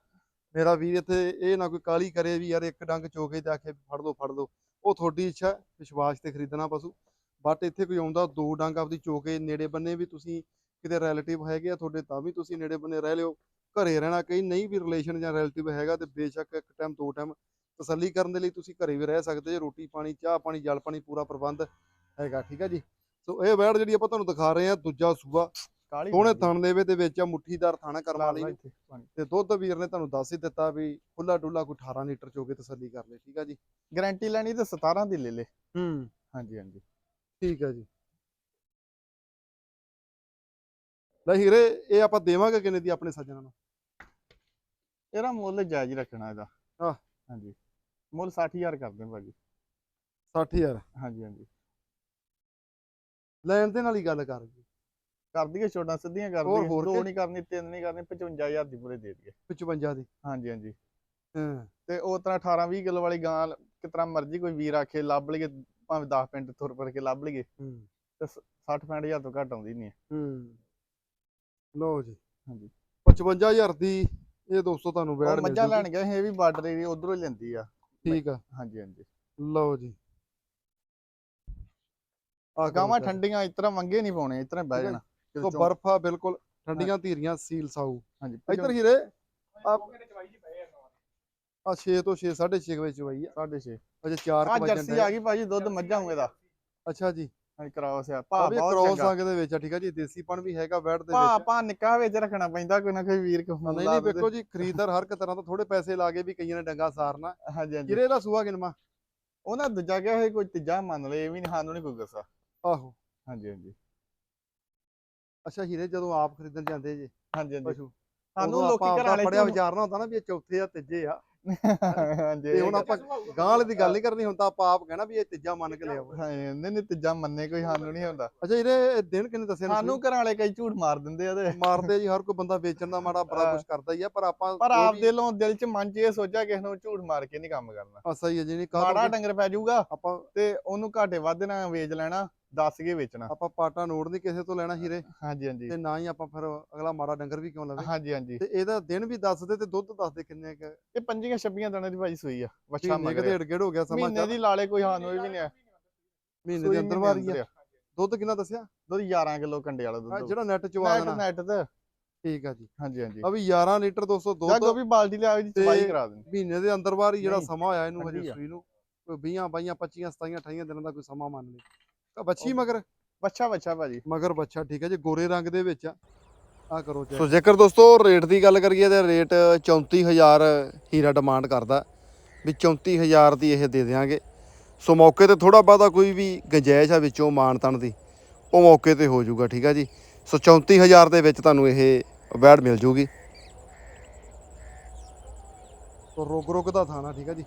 Speaker 1: ਮੇਰਾ ਵੀਰ ਇੱਥੇ ਇਹ ਨਾ ਕੋਈ ਕਾਲੀ ਕਰੇ ਵੀ ਯਾਰ ਇੱਕ ਡੰਗ ਚੋਕੇ ਜਾ ਕੇ ਫੜ ਦੋ ਫੜ ਦੋ। ਉਹ ਤੁਹਾਡੀ ਇੱਛਾ ਵਿਸ਼ਵਾਸ ਤੇ ਖਰੀਦਣਾ ਪਸ਼ੂ। ਬਟ ਇੱਥੇ ਕੋਈ ਆਉਂਦਾ ਦੋ ਡੰਗ ਆਪਦੀ ਚੋਕੇ ਨੇੜੇ ਬੰਨੇ ਵੀ ਤੁਸੀਂ ਕਿਤੇ ਰਿਲੇਟਿਵ ਹੈਗੇ ਆ ਤੁਹਾਡੇ ਤਾਂ ਵੀ ਤੁਸੀਂ ਨੇੜੇ ਬੰਨੇ ਰਹਿ ਲਿਓ। ਘਰੇ ਰਹਿਣਾ ਕਈ ਨਹੀਂ ਵੀ ਰਿਲੇਸ਼ਨ ਜਾਂ ਰਿਲੇਟਿਵ ਹੈਗਾ ਤੇ ਬੇਸ਼ੱਕ ਇੱਕ ਟਾਈਮ ਦੋ ਟਾਈਮ ਤਸੱਲੀ ਕਰਨ ਦੇ ਲਈ ਤੁਸੀਂ ਘਰੇ ਵੀ ਰਹਿ ਸਕਦੇ ਜੇ ਰੋਟੀ ਪਾਣੀ ਚਾਹ ਪਾਣੀ ਜਲ ਪਾਣੀ ਪੂਰਾ ਪ੍ਰਬੰਧ ਹੈਗਾ ਠੀਕ ਹੈ ਜੀ? ਸੋ ਇਹ ਵੈੜ ਜਿਹੜੀ ਆਪਾਂ ਤੁਹਾਨੂੰ ਦਿਖਾ ਰਹੇ ਆ ਦੂਜਾ ਸੂਆ। ਸੋਹਣੇ ਥਣ ਦੇ ਵਿੱਚ ਦੇ ਵਿੱਚ ਆ ਮੁੱਠੀਦਾਰ ਥਾਣਾ ਕਰਮਾ ਲਈ ਤੇ ਦੁੱਧ ਵੀਰ ਨੇ ਤੁਹਾਨੂੰ ਦੱਸ ਹੀ ਦਿੱਤਾ ਵੀ ਖੁੱਲਾ ਡੁੱਲਾ ਕੋਈ 18 ਲੀਟਰ ਚੋਗੇ ਤਸੱਲੀ ਕਰ ਲੈ ਠੀਕ ਆ ਜੀ?
Speaker 2: ਗਾਰੰਟੀ ਲੈਣੀ ਤੇ 17 ਦੀ ਲੈ ਲੈ।
Speaker 1: ਹੂੰ।
Speaker 2: ਹਾਂਜੀ ਹਾਂਜੀ।
Speaker 1: ਠੀਕ ਆ ਜੀ। ਲੈ ਹੀਰੇ ਇਹ ਆਪਾਂ ਦੇਵਾਂਗੇ ਕਿੰਨੇ ਦੀ ਆਪਣੇ ਸੱਜਣਾ ਨੂੰ?
Speaker 2: ਇਹਦਾ ਮੁੱਲ ਜਾਇਜ਼ ਹੀ ਰੱਖਣਾ ਇਹਦਾ।
Speaker 1: ਹਾਂ।
Speaker 2: ਹਾਂਜੀ। ਮੁੱਲ 60000 ਕਰਦੇ ਭਾਜੀ।
Speaker 1: 60000
Speaker 2: ਹਾਂਜੀ ਹਾਂਜੀ।
Speaker 1: ਲੈਣ ਦੇ ਨਾਲ ਹੀ ਗੱਲ ਕਰ ਜੀ
Speaker 2: ਕਰ ਦਈਏ ਛੋਟਾਂ ਸਿੱਧੀਆਂ ਕਰ
Speaker 1: ਹੋਰ-
Speaker 2: ਦਈਏ।
Speaker 1: ਹੋਰ
Speaker 2: ਦੋ
Speaker 1: ਕੇ?
Speaker 2: ਨਹੀਂ ਕਰਨੀ ਤਿੰਨ ਨਹੀਂ ਕਰਨੀ 55000 ਦੀ ਪੂਰੇ ਦੇ ਦਈਏ।
Speaker 1: 55 ਦੀ।
Speaker 2: ਹਾਂਜੀ ਹਾਂਜੀ।
Speaker 1: ਹਾਂ।
Speaker 2: ਤੇ ਉਹ ਤਰ੍ਹਾਂ 18 20 ਕਿਲੋ ਵਾਲੀ ਗਾਂ ਕਿਤਨਾ ਮਰਜ਼ੀ ਕੋਈ ਵੀਰ ਆਖੇ ਲੱਭ ਲਈਏ ਭਾਵੇਂ 10 ਪਿੰਡ ਤੁਰ ਪਰ ਕੇ ਲੱਭ ਲਈਏ।
Speaker 1: ਹੂੰ।
Speaker 2: 60 65000 ਤੋਂ ਘੱਟ ਆਉਂਦੀ ਨਹੀਂ ਹੈ।
Speaker 1: ਹੂੰ। ਲਓ ਜੀ।
Speaker 2: ਹਾਂਜੀ।
Speaker 1: 55000 ਦੀ ਇਹ ਦੋਸਤੋ ਤੁਹਾਨੂੰ ਵੈੜ ਮਿਲ
Speaker 2: ਮੱਝਾਂ। ਲੈਣ ਗਏ ਸੀ, ਇਹ ਵੀ ਬਾਰਡਰ ਏਰੀਆ ਉਧਰੋਂ ਹੀ ਲੈਂਦੀ ਆ।
Speaker 1: ਠੀਕ ਆ।
Speaker 2: ਹਾਂਜੀ ਹਾਂਜੀ।
Speaker 1: ਲਓ ਜੀ। ਆ
Speaker 2: ਗਾਵਾਂ ਠੰਡੀਆਂ ਇਸ ਤਰ੍ਹਾਂ ਮੰਗੇ ਨਹੀਂ ਪਾਉਣੇ ਇਸ ਤਰ੍ਹਾਂ ਬਹਿ। ਜਾਣਾ।
Speaker 1: ਤੋਂ ਬਰਫ ਬਿਲਕੁਲ ਠੰਡੀਆਂ ਧੀਰੀਆਂ ਸੀਲ ਸਾਊ।
Speaker 2: ਹਾਂਜੀ
Speaker 1: ਇੱਧਰ ਹੀਰੇ ਆ
Speaker 3: ਆ ਨਵਾਂ
Speaker 1: ਆ 6 ਤੋਂ 6 6.5 ਵਜੇ ਚਵਾਈ ਆ।
Speaker 2: ਸਾਢੇ ਛੇ।
Speaker 1: ਅਜੇ 4
Speaker 2: ਆ
Speaker 1: ਵਜੇ
Speaker 2: ਜਰਸੀ ਆ। ਗਈ ਭਾਜੀ ਦੁੱਧ ਮੱਝਾਂ ਹੋਏ ਦਾ।
Speaker 1: ਅੱਛਾ ਜੀ।
Speaker 2: ਹਾਂਜੀ ਕਰਾਓ ਸਿਆ
Speaker 1: ਆ
Speaker 2: ਭਾ ਬਹੁਤ
Speaker 1: ਕ੍ਰੋਸ ਅੰਗ ਦੇ ਵਿੱਚ ਆ ਠੀਕ ਆ ਜੀ ਦੇਸੀਪਣ ਵੀ ਹੈਗਾ ਵੈੜ ਦੇ
Speaker 2: ਭਾ
Speaker 1: ਵਿੱਚ।
Speaker 2: ਭਾ ਨਿੱਕਾ ਵਿੱਚ ਰੱਖਣਾ ਪੈਂਦਾ ਕੋਈ ਨਾ ਕੋਈ ਵੀਰ ਕੋ
Speaker 1: ਨਹੀਂ ਨਹੀਂ ਵੇਖੋ ਜੀ ਖਰੀਦਦਾਰ ਹਰ ਇੱਕ ਤਰ੍ਹਾਂ ਦਾ ਥੋੜੇ ਪੈਸੇ ਲਾ ਕੇ ਵੀ ਕਈਆਂ ਨੇ ਡੰਗਾ ਸਾਰਨਾ।
Speaker 2: ਹਾਂਜੀ ਹਾਂਜੀ।
Speaker 1: ਜਿਹੜੇ ਦਾ ਸੂਆ ਗਿਨਮਾ
Speaker 2: ਉਹਨਾਂ ਦੂਜਾ ਗਿਆ ਹੋਏ ਕੋਈ ਤੀਜਾ ਮੰਨ ਲਏ ਇਹ ਵੀ ਨਹੀਂ ਸਾਨੂੰ ਨਹੀਂ ਕੋਈ ਗੁੱਸਾ।
Speaker 1: ਆਹੋ।
Speaker 2: ਹਾਂਜੀ ਹਾਂਜੀ।
Speaker 1: ਅੱਛਾ ਹੀਰੇ ਜਦੋਂ ਆਪ ਖਰੀਦਣ ਜਾਂਦੇ ਜੇ
Speaker 2: ਹਾਂਜੀ ਹਾਂਜੀ।
Speaker 1: ਪਸ਼ੂ
Speaker 2: ਸਾਨੂੰ ਲੋਕੀ ਘਰ ਵਾਲੇ
Speaker 1: ਪੜਿਆ ਵਿਚਾਰਨਾ ਹੁੰਦਾ ਨਾ ਵੀ ਇਹ ਚੌਥੇ ਆ ਤੀਜੇ ਆ।
Speaker 2: ਹਾਂਜੀ।
Speaker 1: ਤੇ ਹੁਣ ਆਪਾਂ ਗਾਂ ਵਾਲੇ ਦੀ ਗੱਲ ਨਹੀਂ ਕਰਨੀ ਹੁਣ ਤਾਂ ਆਪਾਂ ਆਪ ਕਹਿਣਾ ਵੀ ਇਹ ਤੀਜਾ ਮੰਨ ਕੇ ਲਿਆਓ
Speaker 2: ਹਾਂ ਨਹੀਂ ਨਹੀਂ ਤੀਜਾ ਮੰਨੇ ਕੋਈ ਸਾਨੂੰ ਨਹੀਂ ਹੁੰਦਾ।
Speaker 1: ਅੱਛਾ ਇਹਦੇ ਦਿਨ ਕਿੰਨੇ ਦੱਸੇ ਨੇ
Speaker 2: ਸਾਨੂੰ ਘਰਾਂ ਵਾਲੇ ਕਈ ਝੂਠ ਮਾਰ ਦਿੰਦੇ ਆ ਤੇ।
Speaker 1: ਮਾਰਦੇ ਜੀ ਹਰ ਕੋਈ ਬੰਦਾ ਵੇਚਣ ਦਾ ਮਾੜਾ ਬੜਾ। ਕੁਝ ਕਰਦਾ ਹੀ ਆ ਪਰ ਆਪਾਂ
Speaker 2: ਪਰ ਆਪ ਦਿਲੋਂ ਦਿਲ 'ਚ ਮਨ 'ਚ ਇਹ ਸੋਚਿਆ ਕਿਸੇ ਨੂੰ ਝੂਠ ਮਾਰ ਕੇ ਨਹੀਂ ਕੰਮ ਕਰਨਾ।
Speaker 1: ਆ ਸਹੀ ਹੈ ਜੀ ਨਹੀਂ
Speaker 2: ਮਾੜਾ ਡੰਗਰ ਪੈ ਜਾਊਗਾ
Speaker 1: ਆਪਾਂ
Speaker 2: ਤੇ ਉਹਨੂੰ ਘਾਟੇ ਵੱਧ ਨਾ ਵੇਚ ਲੈਣਾ। ਦੱਸ ਕੇ ਵੇਚਣਾ।
Speaker 1: ਆਪਾਂ ਪਾਟਾ ਨੋੜ ਨਹੀਂ ਕਿਸੇ ਤੋਂ ਲੈਣਾ ਹੀਰੇ।
Speaker 2: ਹਾਂਜੀ ਹਾਂਜੀ।
Speaker 1: ਤੇ ਨਾ ਹੀ ਆਪਾਂ ਫਿਰ ਅਗਲਾ ਮਾੜਾ ਡੰਗਰ ਵੀ ਕਿਉਂ ਲਵੇ।
Speaker 2: ਹਾਂਜੀ ਹਾਂਜੀ।
Speaker 1: ਤੇ ਇਹਦਾ ਦਿਨ ਵੀ ਦੱਸ ਦੇ ਤੇ ਦੁੱਧ ਦੱਸ ਦੇ ਕਿੰਨੇ ਕ।
Speaker 2: ਇਹ ਪੰਜੀਆਂ ਛੱਬੀਆਂ ਦਿਨਾਂ ਦੀ ਭਾਈ ਸੂਈ ਆ ਵੱਛਾ ਮਗਰ
Speaker 1: ਕਦੇ ਢੇੜ ਹੋ ਗਿਆ ਸਮਾਂ।
Speaker 2: ਮਹੀਨੇ ਦੀ ਲਾਲੇ ਕੋਈ ਸਾਨੂੰ ਇਹ ਵੀ ਨਹੀਂ ਆ।
Speaker 1: ਮਹੀਨੇ ਦੇ ਅੰਦਰ ਵਾਰੀ ਆ। ਦੁੱਧ ਕਿੰਨਾ ਦੱਸਿਆ?
Speaker 2: ਦੁੱਧ 11 ਕਿਲੋ ਕੰਡੇ ਵਾਲਾ ਦੁੱਧ।
Speaker 1: ਜਿਹੜਾ ਨੈਟ ਚਵਾ
Speaker 2: ਨੈਟ
Speaker 1: ਦੇਣਾ
Speaker 2: ਨੈਟ ਤੇ
Speaker 1: ਠੀਕ ਆ ਜੀ।
Speaker 2: ਹਾਂਜੀ ਹਾਂਜੀ।
Speaker 1: ਵੀ 11 ਲੀਟਰ ਦੋਸਤੋ
Speaker 2: ਜਾਂ
Speaker 1: ਦੁੱਧ।
Speaker 2: ਕੋਈ ਬਾਲਟੀ ਲਿਆ ਜੀ
Speaker 1: ਤੇ
Speaker 2: ਚਵਾਈ ਕਰਾ ਦੇਣੀ।
Speaker 1: ਮਹੀਨੇ ਦੇ ਅੰਦਰ ਹੀ ਜਿਹੜਾ ਸਮਾਂ ਹੋਇਆ ਇਹਨੂੰ ਹਜੇ। ਸੂਈ ਨੂੰ ਕੋਈ 20 22 25 27 28 ਦਿਨਾਂ ਦਾ ਕੋਈ ਸਮਾਂ ਮੰਨ ਲਈ ਬੱਚੀ ਮਗਰ।
Speaker 2: ਬੱਚਾ ਬੱਚਾ ਭਾਜੀ।
Speaker 1: ਮਗਰ ਬੱਚਾ ਠੀਕ ਹੈ ਜੀ ਗੋਰੇ ਰੰਗ ਦੇ ਵਿੱਚ ਆ। ਆ ਕਰੋ ਸੋ ਜੇਕਰ ਦੋਸਤੋ ਰੇਟ ਦੀ ਗੱਲ ਕਰੀਏ ਤੇ ਰੇਟ 34000 ਹੀਰਾ ਡਿਮਾਂਡ ਕਰਦਾ। ਵੀ 34000 ਦੀ ਇਹ ਦੇ ਦੇਾਂਗੇ ਸੋ ਮੌਕੇ ਤੇ ਥੋੜਾ ਬਾਦਾ ਕੋਈ ਵੀ ਗੰਜਾਇਸ਼ ਆ ਵਿੱਚੋਂ ਮਾਨ ਤਣ ਦੀ ਉਹ ਮੌਕੇ ਤੇ ਹੋ ਜਾਊਗਾ ਠੀਕ ਆ ਜੀ। ਸੋ 34000 ਦੇ ਵਿੱਚ ਤੁਹਾਨੂੰ ਇਹ ਵੈੜ ਮਿਲ ਜੂਗੀ। ਸੋ ਰੁਗ ਰੁਗ ਦਾ ਥਾਣਾ ਠੀਕ ਆ ਜੀ।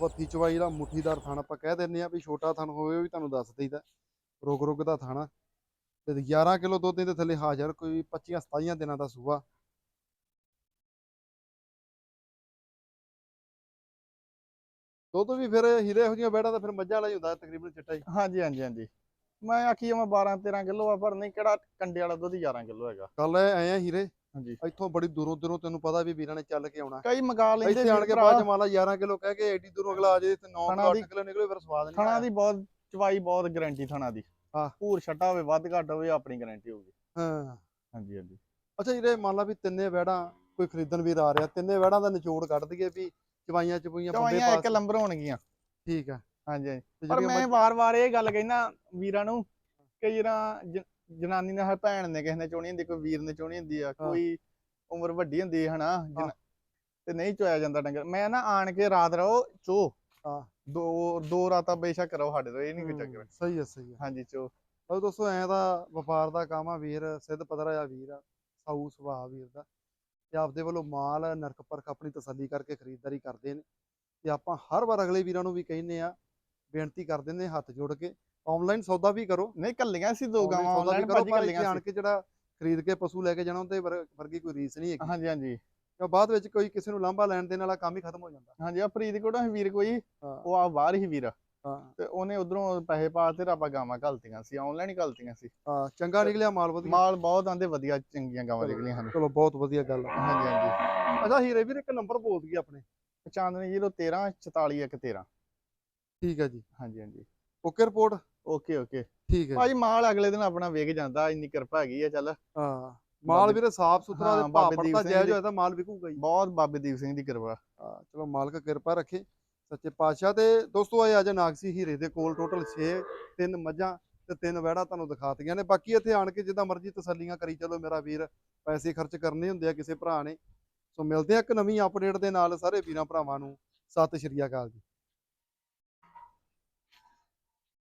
Speaker 1: ਵੱਤੀ ਚਵਾਈ ਦਾ ਮੁੱਠੀਦਾਰ ਥਾਣਾ ਆਪਾਂ ਕਹਿ ਦਿੰਦੇ ਆ ਵੀ ਛੋਟਾ ਥਣ ਹੋਵੇ ਉਹ ਵੀ ਤੁਹਾਨੂੰ ਦੱਸ ਦਈਦਾ। ਰੁਗ ਰੁਗ ਦਾ ਥਾਣਾ ਤੇ 11 ਕਿਲੋ ਦੁੱਧ ਦੇ ਥੱਲੇ ਹਾਜ਼ਰ ਕੋਈ 25 27 ਦਿਨਾਂ ਦਾ ਸੂਆ। ਦੁੱਧ ਵੀ ਫਿਰ ਹੀਰੇ ਇਹੋ ਜਿਹੀਆਂ ਬੈੜਾਂ ਦਾ ਫਿਰ ਮੱਝਾਂ ਵਾਲਾ ਹੀ ਹੁੰਦਾ ਤਕਰੀਬਨ ਚਿੱਟਾ ਹੀ।
Speaker 2: ਹਾਂਜੀ ਹਾਂਜੀ ਹਾਂਜੀ। ਮੈਂ ਆਖੀ ਮੈਂ 12 13 ਕਿਲੋ ਆ ਪਰ ਨਹੀਂ ਕਿਹੜਾ ਕੰਡੇ ਵਾਲਾ ਦੁੱਧ 11 ਕਿਲੋ ਹੈਗਾ।
Speaker 1: ਕੱਲ ਆਏ ਆ ਹੀਰੇ।
Speaker 2: ਹਾਂਜੀ।
Speaker 1: ਇੱਥੋਂ ਬੜੀ ਦੂਰੋਂ ਦੂਰੋਂ ਤੈਨੂੰ ਪਤਾ ਵੀ ਵੀਰਾਂ ਨੇ ਚੱਲ ਕੇ ਆਉਣਾ।
Speaker 2: ਕਈ ਮੰਗਾ ਲੈਂਦੇ
Speaker 1: ਇੱਥੇ ਆਣ ਕੇ। ਬਾਅਦ ਚ ਮਾਲਾ 11 ਕਿਲੋ ਕਹਿ ਕੇ ਐਡੀ ਦੂਰੋਂ ਅਗਲਾ ਆ ਜੇ ਤੇ 9
Speaker 2: ਥਣਾ
Speaker 1: ਕਿਲੋ
Speaker 2: ਦੀ-
Speaker 1: 8 ਕਿਲੋ ਨਿਕਲੇ ਫਿਰ ਸਵਾਦ ਨਹੀਂ
Speaker 2: ਥਣਾ। ਦੀ ਬਹੁਤ ਚਵਾਈ ਬਹੁਤ ਗਾਰੰਟੀ ਥਣਾ ਦੀ।
Speaker 1: ਹਾਂ।
Speaker 2: ਪੂਰ ਛੱਟਾ ਹੋਵੇ ਵੱਧ ਘੱਟ ਹੋਵੇ ਆਪਣੀ ਗਾਰੰਟੀ ਹੋਊਗੀ।
Speaker 1: ਹਾਂ।
Speaker 2: ਹਾਂਜੀ ਹਾਂਜੀ।
Speaker 1: ਅੱਛਾ ਜਿਹੜੇ ਮੰਨ ਲਾ ਵੀ ਤਿੰਨੇ ਵੈੜਾਂ ਕੋਈ ਖਰੀਦਣ ਵੀਰ ਆ ਰਿਹਾ ਤਿੰਨੇ ਵੈੜਾਂ ਦਾ ਨਿਚੋੜ ਕੱਢ ਦਈਏ ਵੀ ਚਵਾਈਆਂ ਚਪੂਈਆਂ ਬੰਦੇ
Speaker 2: ਚਵਾਈਆਂ ਇੱਕ
Speaker 1: ਪਾਸ।
Speaker 2: ਲੰਬਰ ਹੋਣਗੀਆਂ।
Speaker 1: ਠੀਕ ਆ।
Speaker 2: ਹਾਂਜੀ ਪਰ ਮੈਂ ਵਾਰ-ਵਾਰ ਇਹ ਗੱਲ ਕਹਿਣਾ ਵੀਰਾਂ ਨੂੰ ਕਿ ਜਿਹੜਾ ਜਨਾਨੀ ਨੇ ਹਰ ਭੈਣ ਨੇ ਕਿਸੇ ਨੇ ਚੋਣੀ ਹੁੰਦੀ ਕੋਈ ਵੀਰ ਨੇ ਚੋਣੀ ਹੁੰਦੀ ਆ ਕੋਈ ਉਮਰ ਵੱਡੀ ਹੁੰਦੀ ਹੈ ਹਨਾ ਜਨ- ਤੇ ਨਹੀਂ ਚੋਇਆ ਜਾਂਦਾ ਡੰਗਰ। ਮੈਂ ਨਾ ਆਣ ਕੇ ਰਾਤ ਰਹੋ ਚੋ।
Speaker 1: ਹਾਂ।
Speaker 2: ਦੋ ਦੋ ਰਾਤਾਂ ਬੇਸ਼ੱਕ ਰਹੋ ਸਾਡੇ ਤੋਂ ਇਹ ਨਹੀਂ ਕੋਈ ਚੱਕਰ।
Speaker 1: ਸਹੀ ਹੈ ਸਹੀ ਹੈ
Speaker 2: ਹਾਂਜੀ ਚੋ।
Speaker 1: ਉਹ ਦੋਸਤੋ ਐ ਤਾਂ ਵਪਾਰ ਦਾ ਕੰਮ ਆ ਵੀਰ ਸਿੱਧ ਪੱਧਰਾ ਆ ਵੀਰ ਆ ਸਾਊ ਸੁਭਾਅ ਵੀਰ ਦਾ। ਤੇ ਆਪਦੇ ਵੱਲੋਂ ਮਾਲ ਨਰਕ ਪਰਖ ਆਪਣੀ ਤਸੱਲੀ ਕਰਕੇ ਖਰੀਦਦਾਰੀ ਕਰਦੇ ਨੇ। ਤੇ ਆਪਾਂ ਹਰ ਵਾਰ ਅਗਲੇ ਵੀਰਾਂ ਨੂੰ ਵੀ ਕਹਿੰਦੇ ਆ ਬੇਨਤੀ ਕਰ ਦਿੰਦੇ ਹੱਥ ਜੋੜ ਕੇ। ਆਨਲਾਈਨ ਸੌਦਾ ਵੀ ਕਰੋ।
Speaker 2: ਨਹੀਂ ਕੱਲੀਆਂ ਸੀ ਦੋ ਗਾਵਾਂ ਆਨਲਾਈਨ
Speaker 1: ਕਰੋ,
Speaker 2: ਭਾਜੀ ਕੱਲੀਆਂ
Speaker 1: ਆਣ ਕੇ ਜਿਹੜਾ ਖਰੀਦ ਕੇ ਪਸ਼ੂ ਲੈ ਕੇ ਜਾਣਾ ਉਹਦੇ ਵਰ- ਵਰਗੀ ਕੋਈ ਰੀਸ ਨਹੀਂ ਹੈਗੀ।
Speaker 2: ਹਾਂਜੀ ਹਾਂਜੀ।
Speaker 1: ਕਿਉਂ ਬਾਅਦ ਵਿੱਚ ਕੋਈ ਕਿਸੇ ਨੂੰ ਲਾਂਭਾ ਲੈਣ ਦੇਣ ਵਾਲਾ ਕੰਮ ਹੀ ਖਤਮ ਹੋ ਜਾਂਦਾ।
Speaker 2: ਹਾਂਜੀ ਆ ਫਰੀਦਕੋਟ ਆ ਵੀਰ ਕੋਈ ਉਹ ਆ ਬਾਹਰ ਹੀ ਵੀਰ। ਤੇ ਉਹਨੇ ਉਧਰੋਂ ਪੈਸੇ ਪਾ ਤੇ ਆਪਾਂ ਗਾਵਾਂ ਘਲਤੀਆਂ ਸੀ ਆਨਲਾਈਨ ਹੀ ਘਲਤੀਆਂ ਸੀ।
Speaker 1: ਹਾਂ ਚੰਗਾ ਨਿਕਲਿਆ ਮਾਲ ਵਧੀਆ।
Speaker 2: ਮਾਲ ਬਹੁਤ ਆਂਦੇ ਵਧੀਆ ਚੰਗੀਆਂ ਗਾਵਾਂ ਨਿਕਲੀਆਂ ਹਨ।
Speaker 1: ਚਲੋ ਬਹੁਤ ਵਧੀਆ ਗੱਲ
Speaker 2: ਹਾਂਜੀ ਹਾਂਜੀ।
Speaker 1: ਅੱਛਾ ਹੀਰੇ ਵੀਰ ਇੱਕ ਨੰਬਰ ਬੋਲ ਦਈਏ ਆਪਣੇ।
Speaker 2: ਚਾਂਦਨੀ 013 44 113
Speaker 1: ਠੀਕ ਹੈ ਜੀ।
Speaker 2: ਹਾਂਜੀ ਹਾਂਜੀ।
Speaker 1: Okay report.
Speaker 2: ਓਕੇ ਓਕੇ
Speaker 1: ਠੀਕ ਹੈ
Speaker 2: ਭਾਜੀ ਮਾਲ ਅਗਲੇ ਦਿਨ ਆਪਣਾ ਵੇਖ ਜਾਂਦਾ ਇੰਨੀ ਕਿਰਪਾ ਹੈਗੀ ਆ ਚੱਲ।
Speaker 1: ਹਾਂ ਮਾਲ ਵੀਰੇ ਸਾਫ਼ ਸੁਥਰਾ ਤੇ ਪੜਤਾ
Speaker 2: ਸਿੰਘ
Speaker 1: ਜਾਇਜ਼ ਹੋਇਆ ਤਾਂ ਮਾਲ ਵਿਕੂਗਾ ਹੀ
Speaker 2: ਬਹੁਤ ਬਾਬੇ ਦੀਪ ਸਿੰਘ ਦੀ ਕਿਰਪਾ।
Speaker 1: ਹਾਂ, ਚਲੋ ਮਾਲਕ ਕਿਰਪਾ ਰੱਖੇ। ਸੱਚੇ ਪਾਤਸ਼ਾਹ ਤੇ ਦੋਸਤੋ ਇਹ ਅੱਜ ਨਾਗਸੀ ਹੀਰੇ ਦੇ ਕੋਲ ਟੋਟਲ 6 ਤਿੰਨ ਮੱਝਾਂ ਤੇ ਤਿੰਨ ਵਹਿੜਾ ਤੁਹਾਨੂੰ ਦਿਖਾਤੀਆਂ ਨੇ। ਬਾਕੀ ਇੱਥੇ ਆਣ ਕੇ ਜਿੱਦਾਂ ਮਰਜ਼ੀ ਤਸੱਲੀਆਂ ਕਰੀ ਚਲੋ ਮੇਰਾ ਵੀਰ ਪੈਸੇ ਖਰਚ ਕਰਨੇ ਹੁੰਦੇ ਆ ਕਿਸੇ ਭਰਾ ਨੇ। ਸੋ ਮਿਲਦੇ ਆ ਇੱਕ ਨਵੀਂ ਅਪਡੇਟ ਦੇ ਨਾਲ ਸਾਰੇ ਵੀਰਾਂ ਭਰਾਵਾਂ ਨੂੰ। ਸਤਿ ਸ਼੍ਰੀ ਅਕਾਲ ਜੀ।